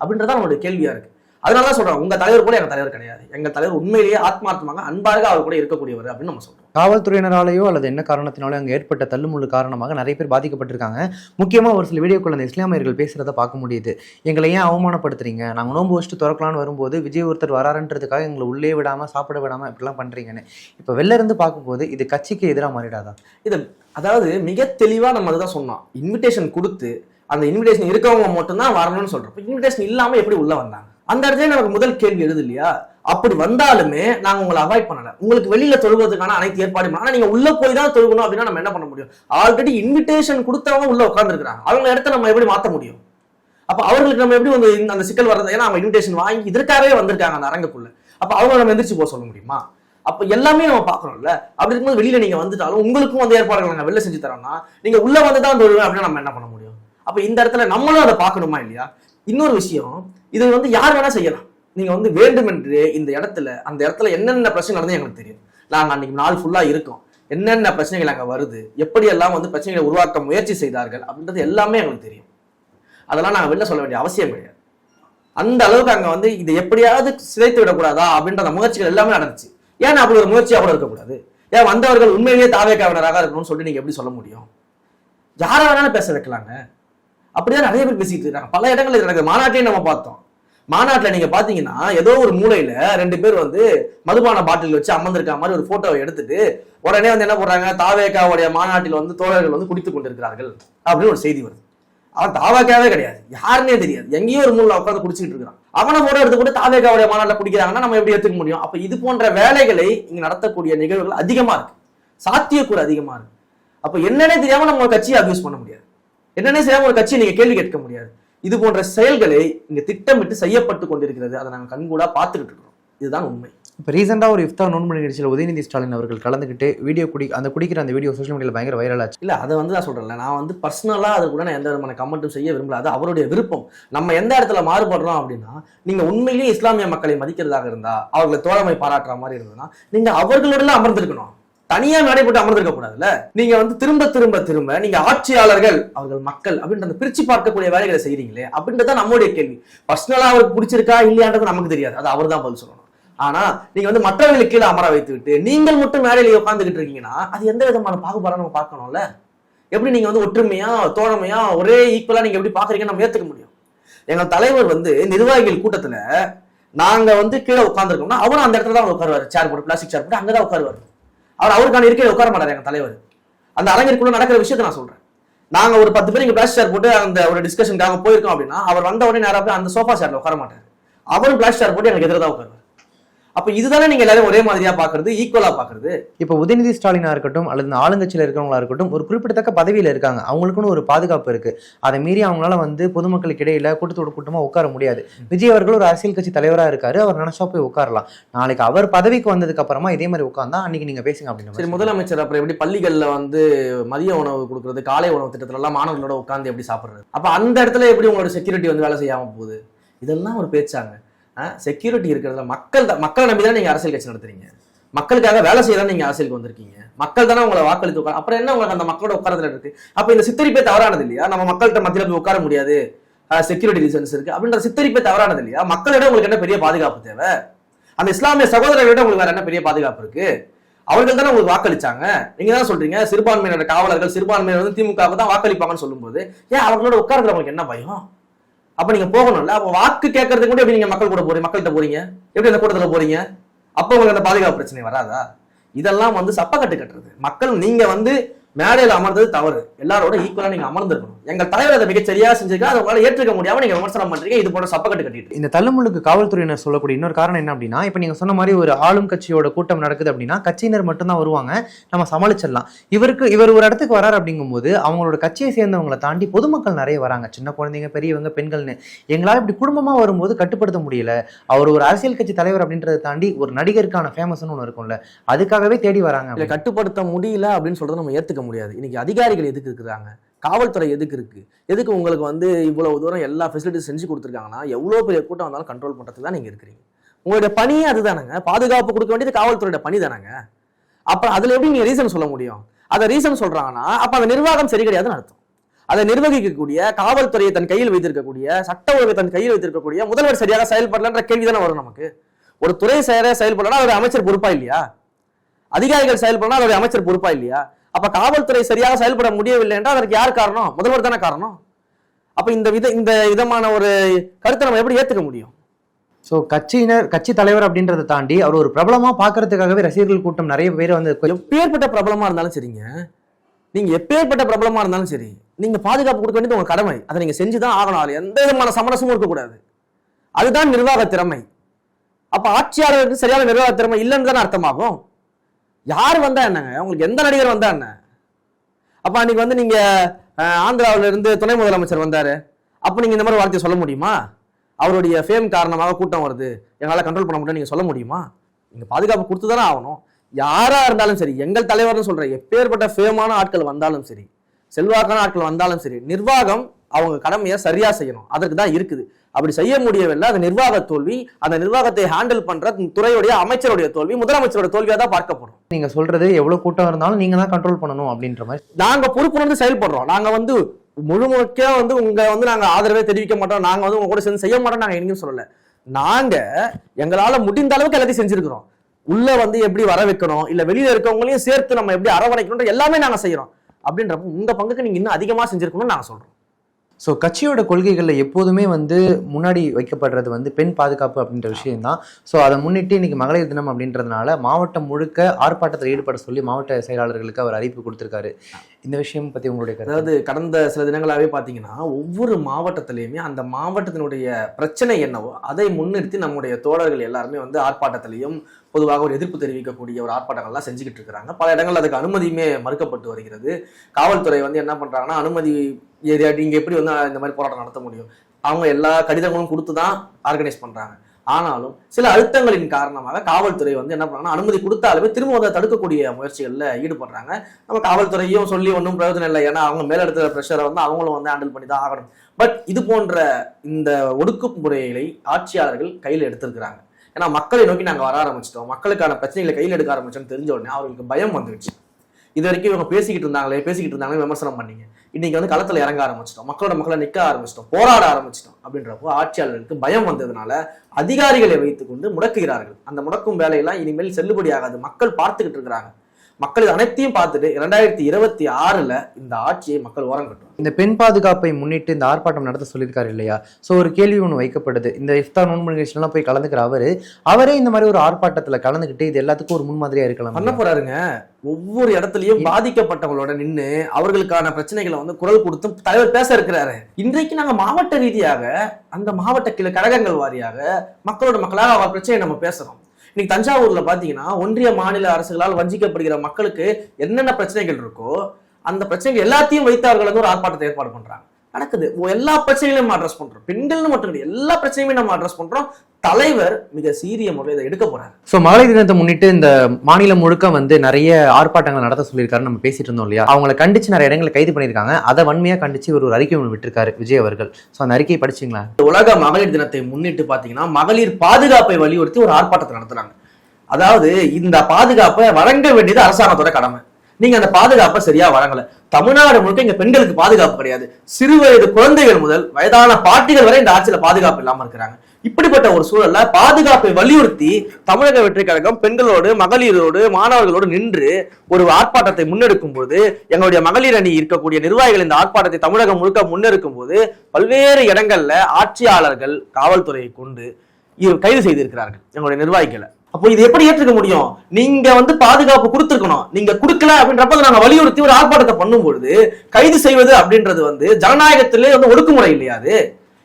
அப்படின்றதான் நம்மளுடைய கேள்வியாக இருக்குது அதனால தான் சொல்கிறேன் உங்கள் தலைவர் கூட எங்கள் தலைவர் கிடையாது. எங்கள் தலைவர் உண்மையிலேயே ஆத்மார்த்தமாக அன்பாக அவர் கூட இருக்கக்கூடியவர் அப்படின்னு நம்ம சொல்கிறோம் காவல்துறையினராலேயோ அல்லது என்ன காரணத்தினாலோ அங்கே ஏற்பட்ட தள்ளுமுள்ளு காரணமாக நிறைய பேர் பாதிக்கப்பட்டிருக்காங்க. முக்கியமாக ஒரு சில வீடியோக்கள் அந்த இஸ்லாமியர்கள் பேசுகிறத பார்க்க முடியுது. எங்களை ஏன் அவமானப்படுத்துறீங்க? நாங்கள் நோன்பு வச்சுட்டு திறக்கலான்னு வரும்போது விஜய் ஒருத்தர் வராருன்றதுக்காக எங்களை உள்ளே விடாமல் சாப்பிட விடாமல் இப்படிலாம் பண்ணுறீங்கன்னு இப்போ வெளில இருந்து பார்க்கும்போது இது கட்சிக்கு எதிராக மாறிடாதா? இது அதாவது மிக தெளிவாக நம்ம அதுதான் சொன்னோம். இன்விடேஷன் கொடுத்து அந்த இன்விடேஷன் இருக்கவங்க மட்டும்தான் வரணும்னு சொல்கிறோம் இன்விடேஷன் இல்லாமல் எப்படி உள்ளே வந்தாங்க? அந்த இடத்துல நமக்கு முதல் கேள்வி எழுது இல்லையா? அப்படி வந்தாலுமே நாங்க உங்களை அவாய்ட் பண்ணல. உங்களுக்கு வெளியில தொழுகிறதுக்கான அனைத்து ஏற்பாடும் ஆனா நீங்க உள்ள போய் தான் தொழுகணும் அப்படின்னா நம்ம என்ன பண்ண முடியும்? ஆல்ரெடி இன்விடேஷன் கொடுத்தவங்க உள்ள உட்காந்துருக்காங்க அவங்க இடத்த நம்ம எப்படி மாத்த முடியும்? அப்ப அவர்களுக்கு நம்ம எப்படி வந்து இந்த- அந்த சிக்கல் வர்றது ஏன்னா அவங்க இன்விடேஷன் வாங்கி இதற்காகவே வந்திருக்காங்க அந்த அரங்குக்குள்ள. அப்ப அவங்க நம்ம எந்திரிச்சு போக சொல்ல முடியுமா? அப்ப எல்லாமே நம்ம பாக்குறோம்ல அப்படி இருக்கும்போது வெளியில நீங்க வந்துட்டாலும் உங்களுக்கும் வந்து ஏற்பாடுகள் நாங்க வெளில செஞ்சு தரோம்னா நீங்க உள்ள வந்து தான் தொழுவேன் அப்படின்னா நம்ம என்ன பண்ண முடியும்? அப்ப இந்த இடத்துல நம்மளும் அதை பார்க்கணுமா இல்லையா? இன்னொரு விஷயம் இது வந்து யார் வேணா செய்யலாம். நீங்க வந்து வேண்டுமென்று இந்த இடத்துல அந்த இடத்துல என்னென்ன பிரச்சனை நடந்து எங்களுக்கு தெரியும். நாங்கள் அன்னைக்கு நாள் ஃபுல்லா இருக்கோம். என்னென்ன பிரச்சனைகள் அங்கே வருது? எப்படி எல்லாம் வந்து பிரச்சனைகளை உருவாக்க முயற்சி செய்தார்கள்? அப்படின்றது எல்லாமே எங்களுக்கு தெரியும். அதெல்லாம் நாங்கள் வெளில சொல்ல வேண்டிய அவசியம் கிடையாது. அந்த அளவுக்கு அங்கே வந்து இதை எப்படியாவது சிதைத்து விடக்கூடாதா அப்படின்ற அந்த முயற்சிகள் எல்லாமே நடந்துச்சு. ஏன் அப்படி ஒரு முயற்சி கூட இருக்கக்கூடாது ஏன் வந்தவர்கள் உண்மையிலேயே தாவேக்காவினராக இருக்கணும்னு சொல்லிட்டு நீங்க எப்படி சொல்ல முடியும்? யாரை வேணாலும் பேச வைக்கலாங்க. அப்படிதான் நிறைய பேர் பேசிட்டு இருக்காங்க. பல இடங்களில் எனக்கு நடக்குது. மாநாட்டையும் நம்ம பார்த்தோம். மாநாட்டுல நீங்க பாத்தீங்கன்னா ஏதோ ஒரு மூலையில ரெண்டு பேர் வந்து மதுபான பாட்டில் வச்சு அமர்ந்திருக்க மாதிரி ஒரு போட்டோவை எடுத்துட்டு உடனே வந்து என்ன போடுறாங்க? தாவேக்காவுடைய மாநாட்டில் வந்து தோழர்கள் வந்து குடித்துக் கொண்டிருக்கிறார்கள் அப்படின்னு ஒரு செய்தி வருது. அவன் தாவேக்காவே கிடையாது. யாருன்னே தெரியாது. எங்கேயோ ஒரு மூலைல உட்காந்து குடிச்சிட்டு இருக்கான் அவனை போட எடுத்து கூட தாவேக்காவுடைய மாநாட்டில் குடிக்கிறாங்கன்னா நம்ம எப்படி எடுத்துக்க முடியும்? அப்ப இது போன்ற வேலைகளை இங்கே நடத்தக்கூடிய நிகழ்வுகள் அதிகமா இருக்கு. சாத்தியக்கூறு அதிகமா இருக்கு. அப்ப என்னன்னே தெரியாமல் நம்ம ஒரு கட்சியை அபியூஸ் பண்ண முடியாது. என்னன்னே தெரியாம ஒரு கட்சியை நீங்க கேள்வி கேட்க முடியாது. இது போன்ற செயல்களை இங்க திட்டமிட்டு செய்யப்பட்டு கொண்டிருக்கிறது. அதை நாங்க கண்கூடா பார்த்துக்கிட்டு இருக்கிறோம். இதுதான் உண்மை. இப்போ ரீசெண்டாக ஒரு இஃப்தார் நோன்பு நிகழ்ச்சியில் உதயநிதி ஸ்டாலின் அவர்கள் கலந்துக்கிட்டு வீடியோ குடி அந்த குடிக்கிற அந்த வீடியோ சோஷியல் மீடியாவில் பயங்கர வைரல் ஆச்சு. இல்ல அதை வந்து நான் சொல்றேன்ல. நான் வந்து பர்சனலா அது கூட நான் எந்த விதமான கமெண்ட்டும் செய்ய விரும்பல. அது அவருடைய விருப்பம். நம்ம எந்த இடத்துல மாறுபடுறோம் அப்படின்னா நீங்க உண்மையிலேயே இஸ்லாமிய மக்களை மதிக்கிறதாக இருந்தா அவர்களை தோழமை பாராட்டுற மாதிரி இருந்ததுன்னா நீங்க அவர்களோட அமர்ந்திருக்கணும். தனியா நடைபெற்று போட்டு அமர்ந்திருக்க கூடாதுல்ல? நீங்க வந்து திரும்ப திரும்ப திரும்ப நீங்க ஆட்சியாளர்கள் அவர்கள் மக்கள் அப்படின்ற அந்த பிரிச்சு பார்க்கக்கூடிய வேலைகளை செய்றீங்களே? அப்படின்றத நம்மளுடைய கேள்வி. பர்சனலா அவருக்கு பிடிச்சிருக்கா இல்லையான்றது நமக்கு தெரியாது. அது அவர் தான் பதில் சொல்லணும். ஆனா நீங்க வந்து மற்றவர்களுக்கு கீழே அமர வைத்து விட்டு நீங்கள் மட்டும் மேடையில உட்காந்துக்கிட்டு இருக்கீங்கன்னா அது எந்த விதமான பாகுபாடம் நம்ம பார்க்கணும்ல? எப்படி நீங்க வந்து ஒற்றுமையா தோழமையா ஒரே ஈக்குவலா நீங்க எப்படி பாக்குறீங்கன்னு நம்ம ஏத்துக்க முடியும். எங்க தலைவர் வந்து நிர்வாகிகள் கூட்டத்துல நாங்க வந்து கீழே உட்காந்துருக்கோம்னா அவரும் அந்த இடத்துல தான் உட்காருவாரு. சேர் போட்டு பிளாஸ்டிக் சேர் போட்டு அங்கதான் உட்காருவாரு. அவர் அவருக்கான இருக்கையில உட்கார மாட்டார் எங்க தலைவர். அந்த அரங்கிற்குள்ள நடக்கிற விஷயத்த நான் சொல்றேன். நாங்க ஒரு பத்து பேர் இங்க பிளாஸ்டிக் சேர் போட்டு அந்த ஒரு டிஸ்கஷனுக்காக போயிருக்கோம் அப்படின்னா அவர் வந்த உடனே நேரா போய் அந்த சோஃபா சேர்ல உட்கார மாட்டார். அவரும் பிளாஸ்டிக் சேர் போட்டு எனக்கு எதிராக உட்காருவார். அப்ப இதுதானே நீங்க எல்லாரும் ஒரே மாதிரியா பாக்குறது ஈக்குவலா பாக்குறது? இப்போ உதயநிதி ஸ்டாலினா இருக்கட்டும் அல்லது ஆளுங்கட்சியில் இருக்கிறவங்களா இருக்கட்டும் ஒரு குறிப்பிடத்தக்க பதவியில் இருக்காங்க. அவங்களுக்குன்னு ஒரு பாதுகாப்பு இருக்கு. அதை மீறி அவங்களால வந்து பொதுமக்களுக்கு இடையில கூட்டத்தோட கூட்டமா உட்கார முடியாது. விஜய் அவர்கள் ஒரு அரசியல் கட்சி தலைவரா இருக்காரு. அவர் நினைச்சா போய் உட்காரலாம். நாளைக்கு அவர் பதவிக்கு வந்ததுக்கு அப்புறமா இதே மாதிரி உட்கார்ந்தா அன்னைக்கு நீங்க பேசுங்க சரி அப்படின்னு முதலமைச்சர் அப்புறம் எப்படி பள்ளிகள்ல வந்து மதிய உணவு கொடுக்கறது காலை உணவு திட்டத்துல எல்லாம் மாணவர்களோட உட்கார்ந்து எப்படி சாப்பிடுறது? அப்ப அந்த இடத்துல எப்படி உங்களோட செக்யூரிட்டி வந்து வேலை செய்யாம போகுது? இதெல்லாம் ஒரு பேச்சாங்க. செக்யூரிட்டி இருக்கிறதுல மக்கள் தான் மக்களை நம்பி தானே நீங்கள் அரசியல் கட்சி நடத்துறீங்க. மக்களுக்காக வேலை செய்ய தான் நீங்கள் அரசியலுக்கு வந்திருக்கீங்க. மக்கள் தானே உங்களை வாக்களித்து உட்கார அப்புறம் என்ன உங்களுக்கு அந்த மக்களோட உட்காரத்துல இருக்கு? அப்போ இந்த சித்தரிப்பே தவறானது இல்லையா? நம்ம மக்கள்கிட்ட மத்தியில் போய் உட்கார முடியாது. செக்யூரிட்டி ரீசன்ஸ் இருக்கு. அப்படின்ற சித்தரிப்பே தவறானது இல்லையா? மக்களிடம் உங்களுக்கு என்ன பெரிய பாதுகாப்பு தேவை? அந்த இஸ்லாமிய சகோதரர்களிடம் உங்களுக்கு வேற என்ன பெரிய பாதுகாப்பு இருக்கு? அவர்கள் தானே உங்களுக்கு வாக்களிச்சாங்க. நீங்க தான் சொல்றீங்க சிறுபான்மையினோட காவலர்கள் சிறுபான்மையினர் வந்து திமுக தான் வாக்களிப்பாங்கன்னு சொல்லும்போது ஏன் அவங்களோட உட்கார்றதுல உங்களுக்கு என்ன பயம்? அப்ப நீங்க போகணும்ல? அப்ப வாக்கு கேட்கறதுக்கு கூட எப்படி நீங்க மக்கள் கூட போறீங்க? மக்கள்கிட்ட போறீங்க? எப்படி அந்த கூட்டத்துல போறீங்க? அப்ப உங்களுக்கு அந்த பாதுகாப்பு பிரச்சனை வராதா? இதெல்லாம் வந்து சப்பக்கட்டு கட்டுறது. மக்கள் நீங்க வந்து மேடையில் அமர்ந்தது தவறு. எல்லாரோட ஈக்குவலா நீங்க அமர்ந்திருக்கணும். எங்க தலைவர் அதை மிகச் சரியா செஞ்சிருக்கா? அதை உங்களால ஏற்றுக்க முடியாம நீங்க விமர்சனம் பண்றீங்க. இது போன்ற சப்பக்கட்டு கட்டிட்டு. இந்த தள்ளுமுள்ளுக்கு காவல்துறையினர் சொல்லக்கூடிய இன்னொரு காரணம் என்ன அப்படின்னா இப்போ நீங்கள் சொன்ன மாதிரி ஒரு ஆளும் கட்சியோட கூட்டம் நடக்குது அப்படின்னா கட்சியினர் மட்டும்தான் வருவாங்க. நம்ம சமாளிச்சிடலாம். இவருக்கு இவர் ஒரு இடத்துக்கு வராரு அப்படிங்கும்போது அவங்களோட கட்சியை சேர்ந்தவங்களை தாண்டி பொதுமக்கள் நிறைய வராங்க. சின்ன குழந்தைங்க பெரியவங்க பெண்கள்னு. எங்களால் இப்படி குடும்பமாக வரும்போது கட்டுப்படுத்த முடியல. அவர் ஒரு அரசியல் கட்சி தலைவர் அப்படின்றத தாண்டி ஒரு நடிகருக்கான ஃபேமஸ்னு ஒன்று இருக்கும்ல அதுக்காகவே தேடி வராங்க இல்ல கட்டுப்படுத்த முடியல அப்படின்னு சொல்றதை நம்ம ஏத்துக்க முடியாது. இன்னைக்கு அதிகாரிகள் எதுக்கு இருக்கிறாங்க? காவல்துறை எதுக்கு இருக்கு? எதுக்கு உங்களுக்கு வந்து இவ்வளவு தூரம் எல்லா ஃபெசிலிட்டிஸ் செஞ்சு கொடுத்துருக்காங்கன்னா எவ்வளோ பெரிய கூட்டம் வந்தாலும் கண்ட்ரோல் பண்றதுக்கு தான் நீங்க இருக்கிறீங்க. உங்களுடைய பணியே அதுதானங்க. பாதுகாப்பு கொடுக்க வேண்டியது காவல்துறையோட பணி தானங்க. அப்புறம் அதில் எப்படி நீங்க ரீசன் சொல்ல முடியும்? அதை ரீசன் சொல்றாங்கன்னா அப்போ அந்த நிர்வாகம் சரி கிடையாதுன்னு அர்த்தம். அதை நிர்வகிக்கக்கூடிய காவல்துறையை தன் கையில் வைத்திருக்கக்கூடிய சட்ட ஒழுங்கை தன் கையில் வைத்திருக்கக்கூடிய முதல்வர் சரியாக செயல்படலன்ற கேள்வி தானே வரும் நமக்கு. ஒரு துறை சரியாக செயல்படலாம் ஒரு அமைச்சர் பொறுப்பா இல்லையா? அதிகாரிகள் செயல்படலாம் அதோட அமைச்சர் பொறுப்பா இல்லையா? அப்ப காவல்துறை சரியாக செயல்பட முடியவில்லை என்றால் அதற்கு யார் காரணம்? முதல்வர் தானே காரணம். அப்ப இந்த வித இந்த விதமான ஒரு கருத்தை நம்ம எப்படி ஏத்துக்க முடியும்? ஸோ கட்சியினர் கட்சி தலைவர் அப்படின்றத தாண்டி அவர் ஒரு பிரபலமா பார்க்கறதுக்காகவே ரசிகர்கள் கூட்டம் நிறைய பேர் வந்து எப்பேற்பட்ட பிரபலமா இருந்தாலும் சரிங்க. நீங்க எப்பேற்பட்ட பிரபலமா இருந்தாலும் சரி நீங்க பாதுகாப்பு கொடுக்க வேண்டியது உங்க கடமை. அதை நீங்க செஞ்சுதான் ஆகணும். அதுல எந்த விதமான சமரசமும் இருக்கக்கூடாது. அதுதான் நிர்வாக திறமை. அப்ப ஆட்சியாளருக்கு சரியான நிர்வாக திறமை இல்லைன்னு தானே அர்த்தமாகும். யார் வந்தா என்னங்க உங்களுக்கு எந்த நடிகர் வந்தா என்ன? அப்போ அன்னைக்கு வந்து நீங்க ஆந்திராவில் இருந்து துணை முதலமைச்சர் வந்தாரு. அப்போ நீங்க இந்த மாதிரி வார்த்தையை சொல்ல முடியுமா? அவருடைய ஃபேம் காரணமாக கூட்டம் வருது. எங்களால் கண்ட்ரோல் பண்ண முடியும் நீங்க சொல்ல முடியுமா? நீங்க பாதுகாப்பு கொடுத்து தானே ஆகணும். யாரா இருந்தாலும் சரி எங்கள் தலைவர்னு சொல்ற எப்பேற்பட்ட ஃபேமான ஆட்கள் வந்தாலும் சரி செல்வாக்கான ஆட்கள் வந்தாலும் சரி நிர்வாகம் அவங்க கடமையை சரியா செய்யணும். அதற்கு தான் இருக்குது. அப்படி செய்ய முடியவில்லை. அது நிர்வாக தோல்வி. அந்த நிர்வாகத்தை ஹேண்டில் பண்ற துறையுடைய அமைச்சருடைய தோல்வி. முதலமைச்சரோட தோல்வியா தான் பார்க்கப்படும். நீங்க சொல்றது எவ்வளவு கூட்டம் இருந்தாலும் நீங்க தான் கண்ட்ரோல் பண்ணணும் அப்படின்ற மாதிரி. நாங்க பொறுப்புணர்ந்து செயல்படுறோம். நாங்க வந்து முழுமுழுக்க வந்து உங்க வந்து நாங்க ஆதரவே தெரிவிக்க மாட்டோம். நாங்க வந்து உங்க கூட சேர்ந்து செய்ய மாட்டோம் நாங்க எங்கேயும் சொல்லல. நாங்க எங்களால முடிந்த அளவுக்கு எல்லாத்தையும் செஞ்சிருக்கிறோம். உள்ள வந்து எப்படி வர வைக்கணும்? இல்ல வெளியில இருக்கவங்களையும் சேர்த்து நம்ம எப்படி அரவணைக்கணும் எல்லாமே நாங்க செய்யறோம். அப்படின்றப்ப உங்க பங்குக்கு நீங்க இன்னும் அதிகமா செஞ்சிருக்கணும்னு நாங்க சொல்றோம். ஸோ கட்சியோட கொள்கைகளில் எப்போதுமே வந்து முன்னாடி வைக்கப்படுறது வந்து பெண் பாதுகாப்பு அப்படின்ற விஷயம்தான். ஸோ அதை முன்னிட்டு இன்னைக்கு மகளிர் தினம் அப்படின்றதுனால மாவட்டம் முழுக்க ஆர்ப்பாட்டத்தில் ஈடுபட சொல்லி மாவட்ட செயலாளர்களுக்கு அவர் அறிவிப்பு கொடுத்துருக்காரு. இந்த விஷயம் பற்றி உங்களுடைய அதாவது கடந்த சில தினங்களாகவே பார்த்தீங்கன்னா ஒவ்வொரு மாவட்டத்திலையுமே அந்த மாவட்டத்தினுடைய பிரச்சனை என்னவோ அதை முன்னிறுத்தி நம்முடைய தோழர்கள் எல்லாருமே வந்து ஆர்ப்பாட்டத்திலையும் பொதுவாக ஒரு எதிர்ப்பு தெரிவிக்கக்கூடிய ஒரு ஆர்ப்பாட்டங்கள்லாம் செஞ்சுக்கிட்டு இருக்கிறாங்க. பல இடங்கள் அதுக்கு அனுமதியுமே மறுக்கப்பட்டு வருகிறது. காவல்துறை வந்து என்ன பண்ணுறாங்கன்னா அனுமதி ஏரியா நீங்கள் எப்படி வந்து இந்த மாதிரி போராட்டம் நடத்த முடியும்? அவங்க எல்லா கடிதங்களும் கொடுத்து தான் ஆர்கனைஸ் பண்ணுறாங்க ஆனாலும் சில அழுத்தங்களின் காரணமாக காவல்துறை வந்து என்ன பண்றாங்கன்னா அனுமதி கொடுத்தாலுமே திரும்ப அதை தடுக்கக்கூடிய முயற்சிகளில் ஈடுபடுறாங்க. நம்ம காவல்துறையும் சொல்லி ஒன்றும் பிரயோஜனம் இல்லை. ஏன்னா அவங்க மேலிடத்துல ப்ரெஷரை வந்து அவங்களும் வந்து ஹேண்டில் பண்ணி தான் ஆகணும். பட் இது போன்ற இந்த ஒடுக்குமுறைகளை ஆட்சியாளர்கள் கையில் எடுத்திருக்கிறாங்க. ஏன்னா மக்களை நோக்கி நாங்கள் வர ஆரம்பிச்சிட்டோம். மக்களுக்கான பிரச்சனைகளை கையில் எடுக்க ஆரம்பிச்சோம்னு தெரிஞ்ச உடனே அவர்களுக்கு பயம் வந்துடுச்சு இது வரைக்கும் இவங்க பேசிக்கிட்டு இருந்தாங்களே பேசிக்கிட்டு இருந்தாங்களே விமர்சனம் பண்ணீங்க. இன்னைக்கு வந்து களத்தில் இறங்க ஆரம்பிச்சிட்டோம். மக்களோட மக்களை நிற்க ஆரம்பிச்சிட்டோம். போராட ஆரம்பிச்சிட்டோம் அப்படின்றப்போ ஆட்சியாளர்களுக்கு பயம் வந்ததுனால அதிகாரிகளை வைத்துக்கொண்டு முடக்குகிறார்கள். அந்த முடக்கும் வேலையெல்லாம் இனிமேல் செல்லுபடியாகாது. மக்கள் பார்த்துக்கிட்டு இருக்கிறாங்க. மக்கள் இது அனைத்தையும் பார்த்துட்டு இரண்டாயிரத்தி இருபத்தி ஆறுல இந்த ஆட்சியை மக்கள் ஓரம் கட்டும் இந்த பெண் பாதுகாப்பை முன்னிட்டு இந்த ஆர்ப்பாட்டம் நடத்த சொல்லியிருக்காரு இல்லையா? ஸோ ஒரு கேள்வி ஒன்று வைக்கப்படுது. இந்த இஃப்தார் நோன்பு நிகழ்ச்சியெல்லாம் போய் கலந்துக்கிற அவரு அவரே இந்த மாதிரி ஒரு ஆர்ப்பாட்டத்தில் கலந்துக்கிட்டு இது எல்லாத்துக்கும் ஒரு முன்மாதிரியா இருக்கலாம் பண்ண போறாருங்க. ஒவ்வொரு இடத்துலயும் பாதிக்கப்பட்டவங்களோட நின்னு அவர்களுக்கான பிரச்சனைகளை வந்து குரல் கொடுத்து தலைவர் பேச இருக்கிறாரு. இன்றைக்கு நாங்க மாவட்ட ரீதியாக அந்த மாவட்ட கிளை கழகங்கள் வாரியாக மக்களோட மக்களாக அவர் பிரச்சனையை நம்ம பேசுறோம். இன்னைக்கு தஞ்சாவூர்ல பாத்தீங்கன்னா ஒன்றிய மாநில அரசுகளால் வஞ்சிக்கப்படுகிற மக்களுக்கு என்னென்ன பிரச்சனைகள் இருக்கோ அந்த பிரச்சனைகள் எல்லாத்தையும் வைத்து அவர்கள் வந்து ஒரு ஆர்ப்பாட்டத்தை ஏற்பாடு பண்றாங்க. நடக்குது. ஓ, எல்லா பிரச்சனைகளையும் அட்ரஸ் பண்றோம். பெண்கள்னு மட்டும் கிடையாது. எல்லா பிரச்சனையுமே நம்ம அட்ரஸ் பண்றோம். தலைவர் மிக சீரிய முறையில் இதை எடுக்க போறாரு. ஸோ மகளிர் தினத்தை முன்னிட்டு இந்த மாநிலம் முழுக்க வந்து நிறைய ஆர்ப்பாட்டங்கள் நடத்த சொல்லியிருக்காரு நம்ம பேசிட்டு இருந்தோம் இல்லையா? அவங்கள கண்டிச்சு நிறைய இடங்களை கைது பண்ணியிருக்காங்க. அதை வன்மையாக கண்டிச்சு ஒரு ஒரு அறிக்கை ஒன்று விட்டிருக்காரு விஜய் அவர்கள். ஸோ அந்த அறிக்கையை படிச்சிங்களா? உலக மகளிர் தினத்தை முன்னிட்டு பாத்தீங்கன்னா மகளிர் பாதுகாப்பை வலியுறுத்தி ஒரு ஆர்ப்பாட்டத்தை நடத்துறாங்க. அதாவது இந்த பாதுகாப்பை வழங்க வேண்டியது அரசாங்கத்தோட கடமை. நீங்க அந்த பாதுகாப்பை சரியா வழங்கல. தமிழ்நாடு முழுக்க இங்க பெண்களுக்கு பாதுகாப்பு கிடையாது. சிறு வயது குழந்தைகள் முதல் வயதான பாட்டிகள் வரை இந்த ஆட்சியில பாதுகாப்பு இல்லாம இருக்கிறாங்க. இப்படிப்பட்ட ஒரு சூழல்ல பாதுகாப்பை வலியுறுத்தி தமிழக வெற்றி கழகம் பெண்களோடு மகளிரோடு மாணவர்களோடு நின்று ஒரு ஆர்ப்பாட்டத்தை முன்னெடுக்கும் போது எங்களுடைய மகளிர் அணி இருக்கக்கூடிய நிர்வாகிகள் இந்த ஆர்ப்பாட்டத்தை தமிழகம் முழுக்க முன்னெடுக்கும் போது பல்வேறு இடங்கள்ல ஆட்சியாளர்கள் காவல்துறையை கொண்டு கைது செய்திருக்கிறார்கள் எங்களுடைய நிர்வாகிகளை. அப்போ இது எப்படி ஏற்றுக்க முடியும்? நீங்க வந்து பாதுகாப்பு கொடுத்துருக்கணும். நீங்க கொடுக்கல அப்படின்றப்ப நாங்க வலியுறுத்தி ஒரு ஆர்ப்பாட்டத்தை பண்ணும்பொழுது கைது செய்வது அப்படின்றது வந்து ஜனநாயகத்திலே வந்து ஒடுக்குமுறை இல்லையாது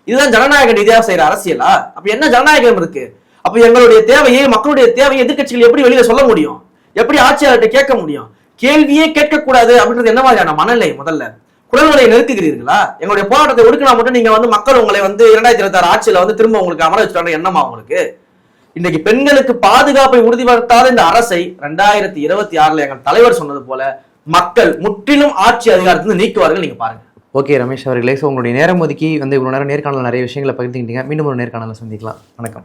இதுதான் ஜனநாயக ரீதியாக செய்யற அரசியலா? அப்ப என்ன ஜனநாயகம் இருக்கு? அப்ப எங்களுடைய தேவையை மக்களுடைய தேவையை எதிர்கட்சிகள் எப்படி வெளியில சொல்ல முடியும்? எப்படி ஆட்சியாளர்கிட்ட கேட்க முடியும்? கேள்வியே கேட்கக்கூடாது அப்படின்றது என்ன மாதிரியான மனநிலை முதல்ல? குரல்களை நெருக்குகிறீர்களா? எங்களுடைய போராட்டத்தை ஒடுக்கினா மட்டும் நீங்க வந்து மக்கள் உங்களை வந்து இரண்டாயிரத்தி இருபத்தி ஆறு ஆட்சியில வந்து திரும்ப உங்களுக்கு அமர வச்சுட்டாங்க என்னமா உங்களுக்கு? இன்னைக்கு பெண்களுக்கு பாதுகாப்பை உறுதிப்படுத்தாத இந்த அரசை ரெண்டாயிரத்தி இருபத்தி ஆறுல எங்கள் தலைவர் சொன்னது போல மக்கள் முற்றிலும் ஆட்சி அதிகாரத்திலிருந்து நீக்குவார்கள் நீங்க பாருங்க. ஓகே ரமேஷ் அவர்களே ஸோ உங்களுடைய நேரம் ஒதுக்கி வந்து இவ்வளோ நேரம் நேர்காணல் நிறைய விஷயங்களை பகிர்ந்துக்கிட்டீங்க மீண்டும் ஒரு நேர்காணலை சந்திக்கலாம். வணக்கம்.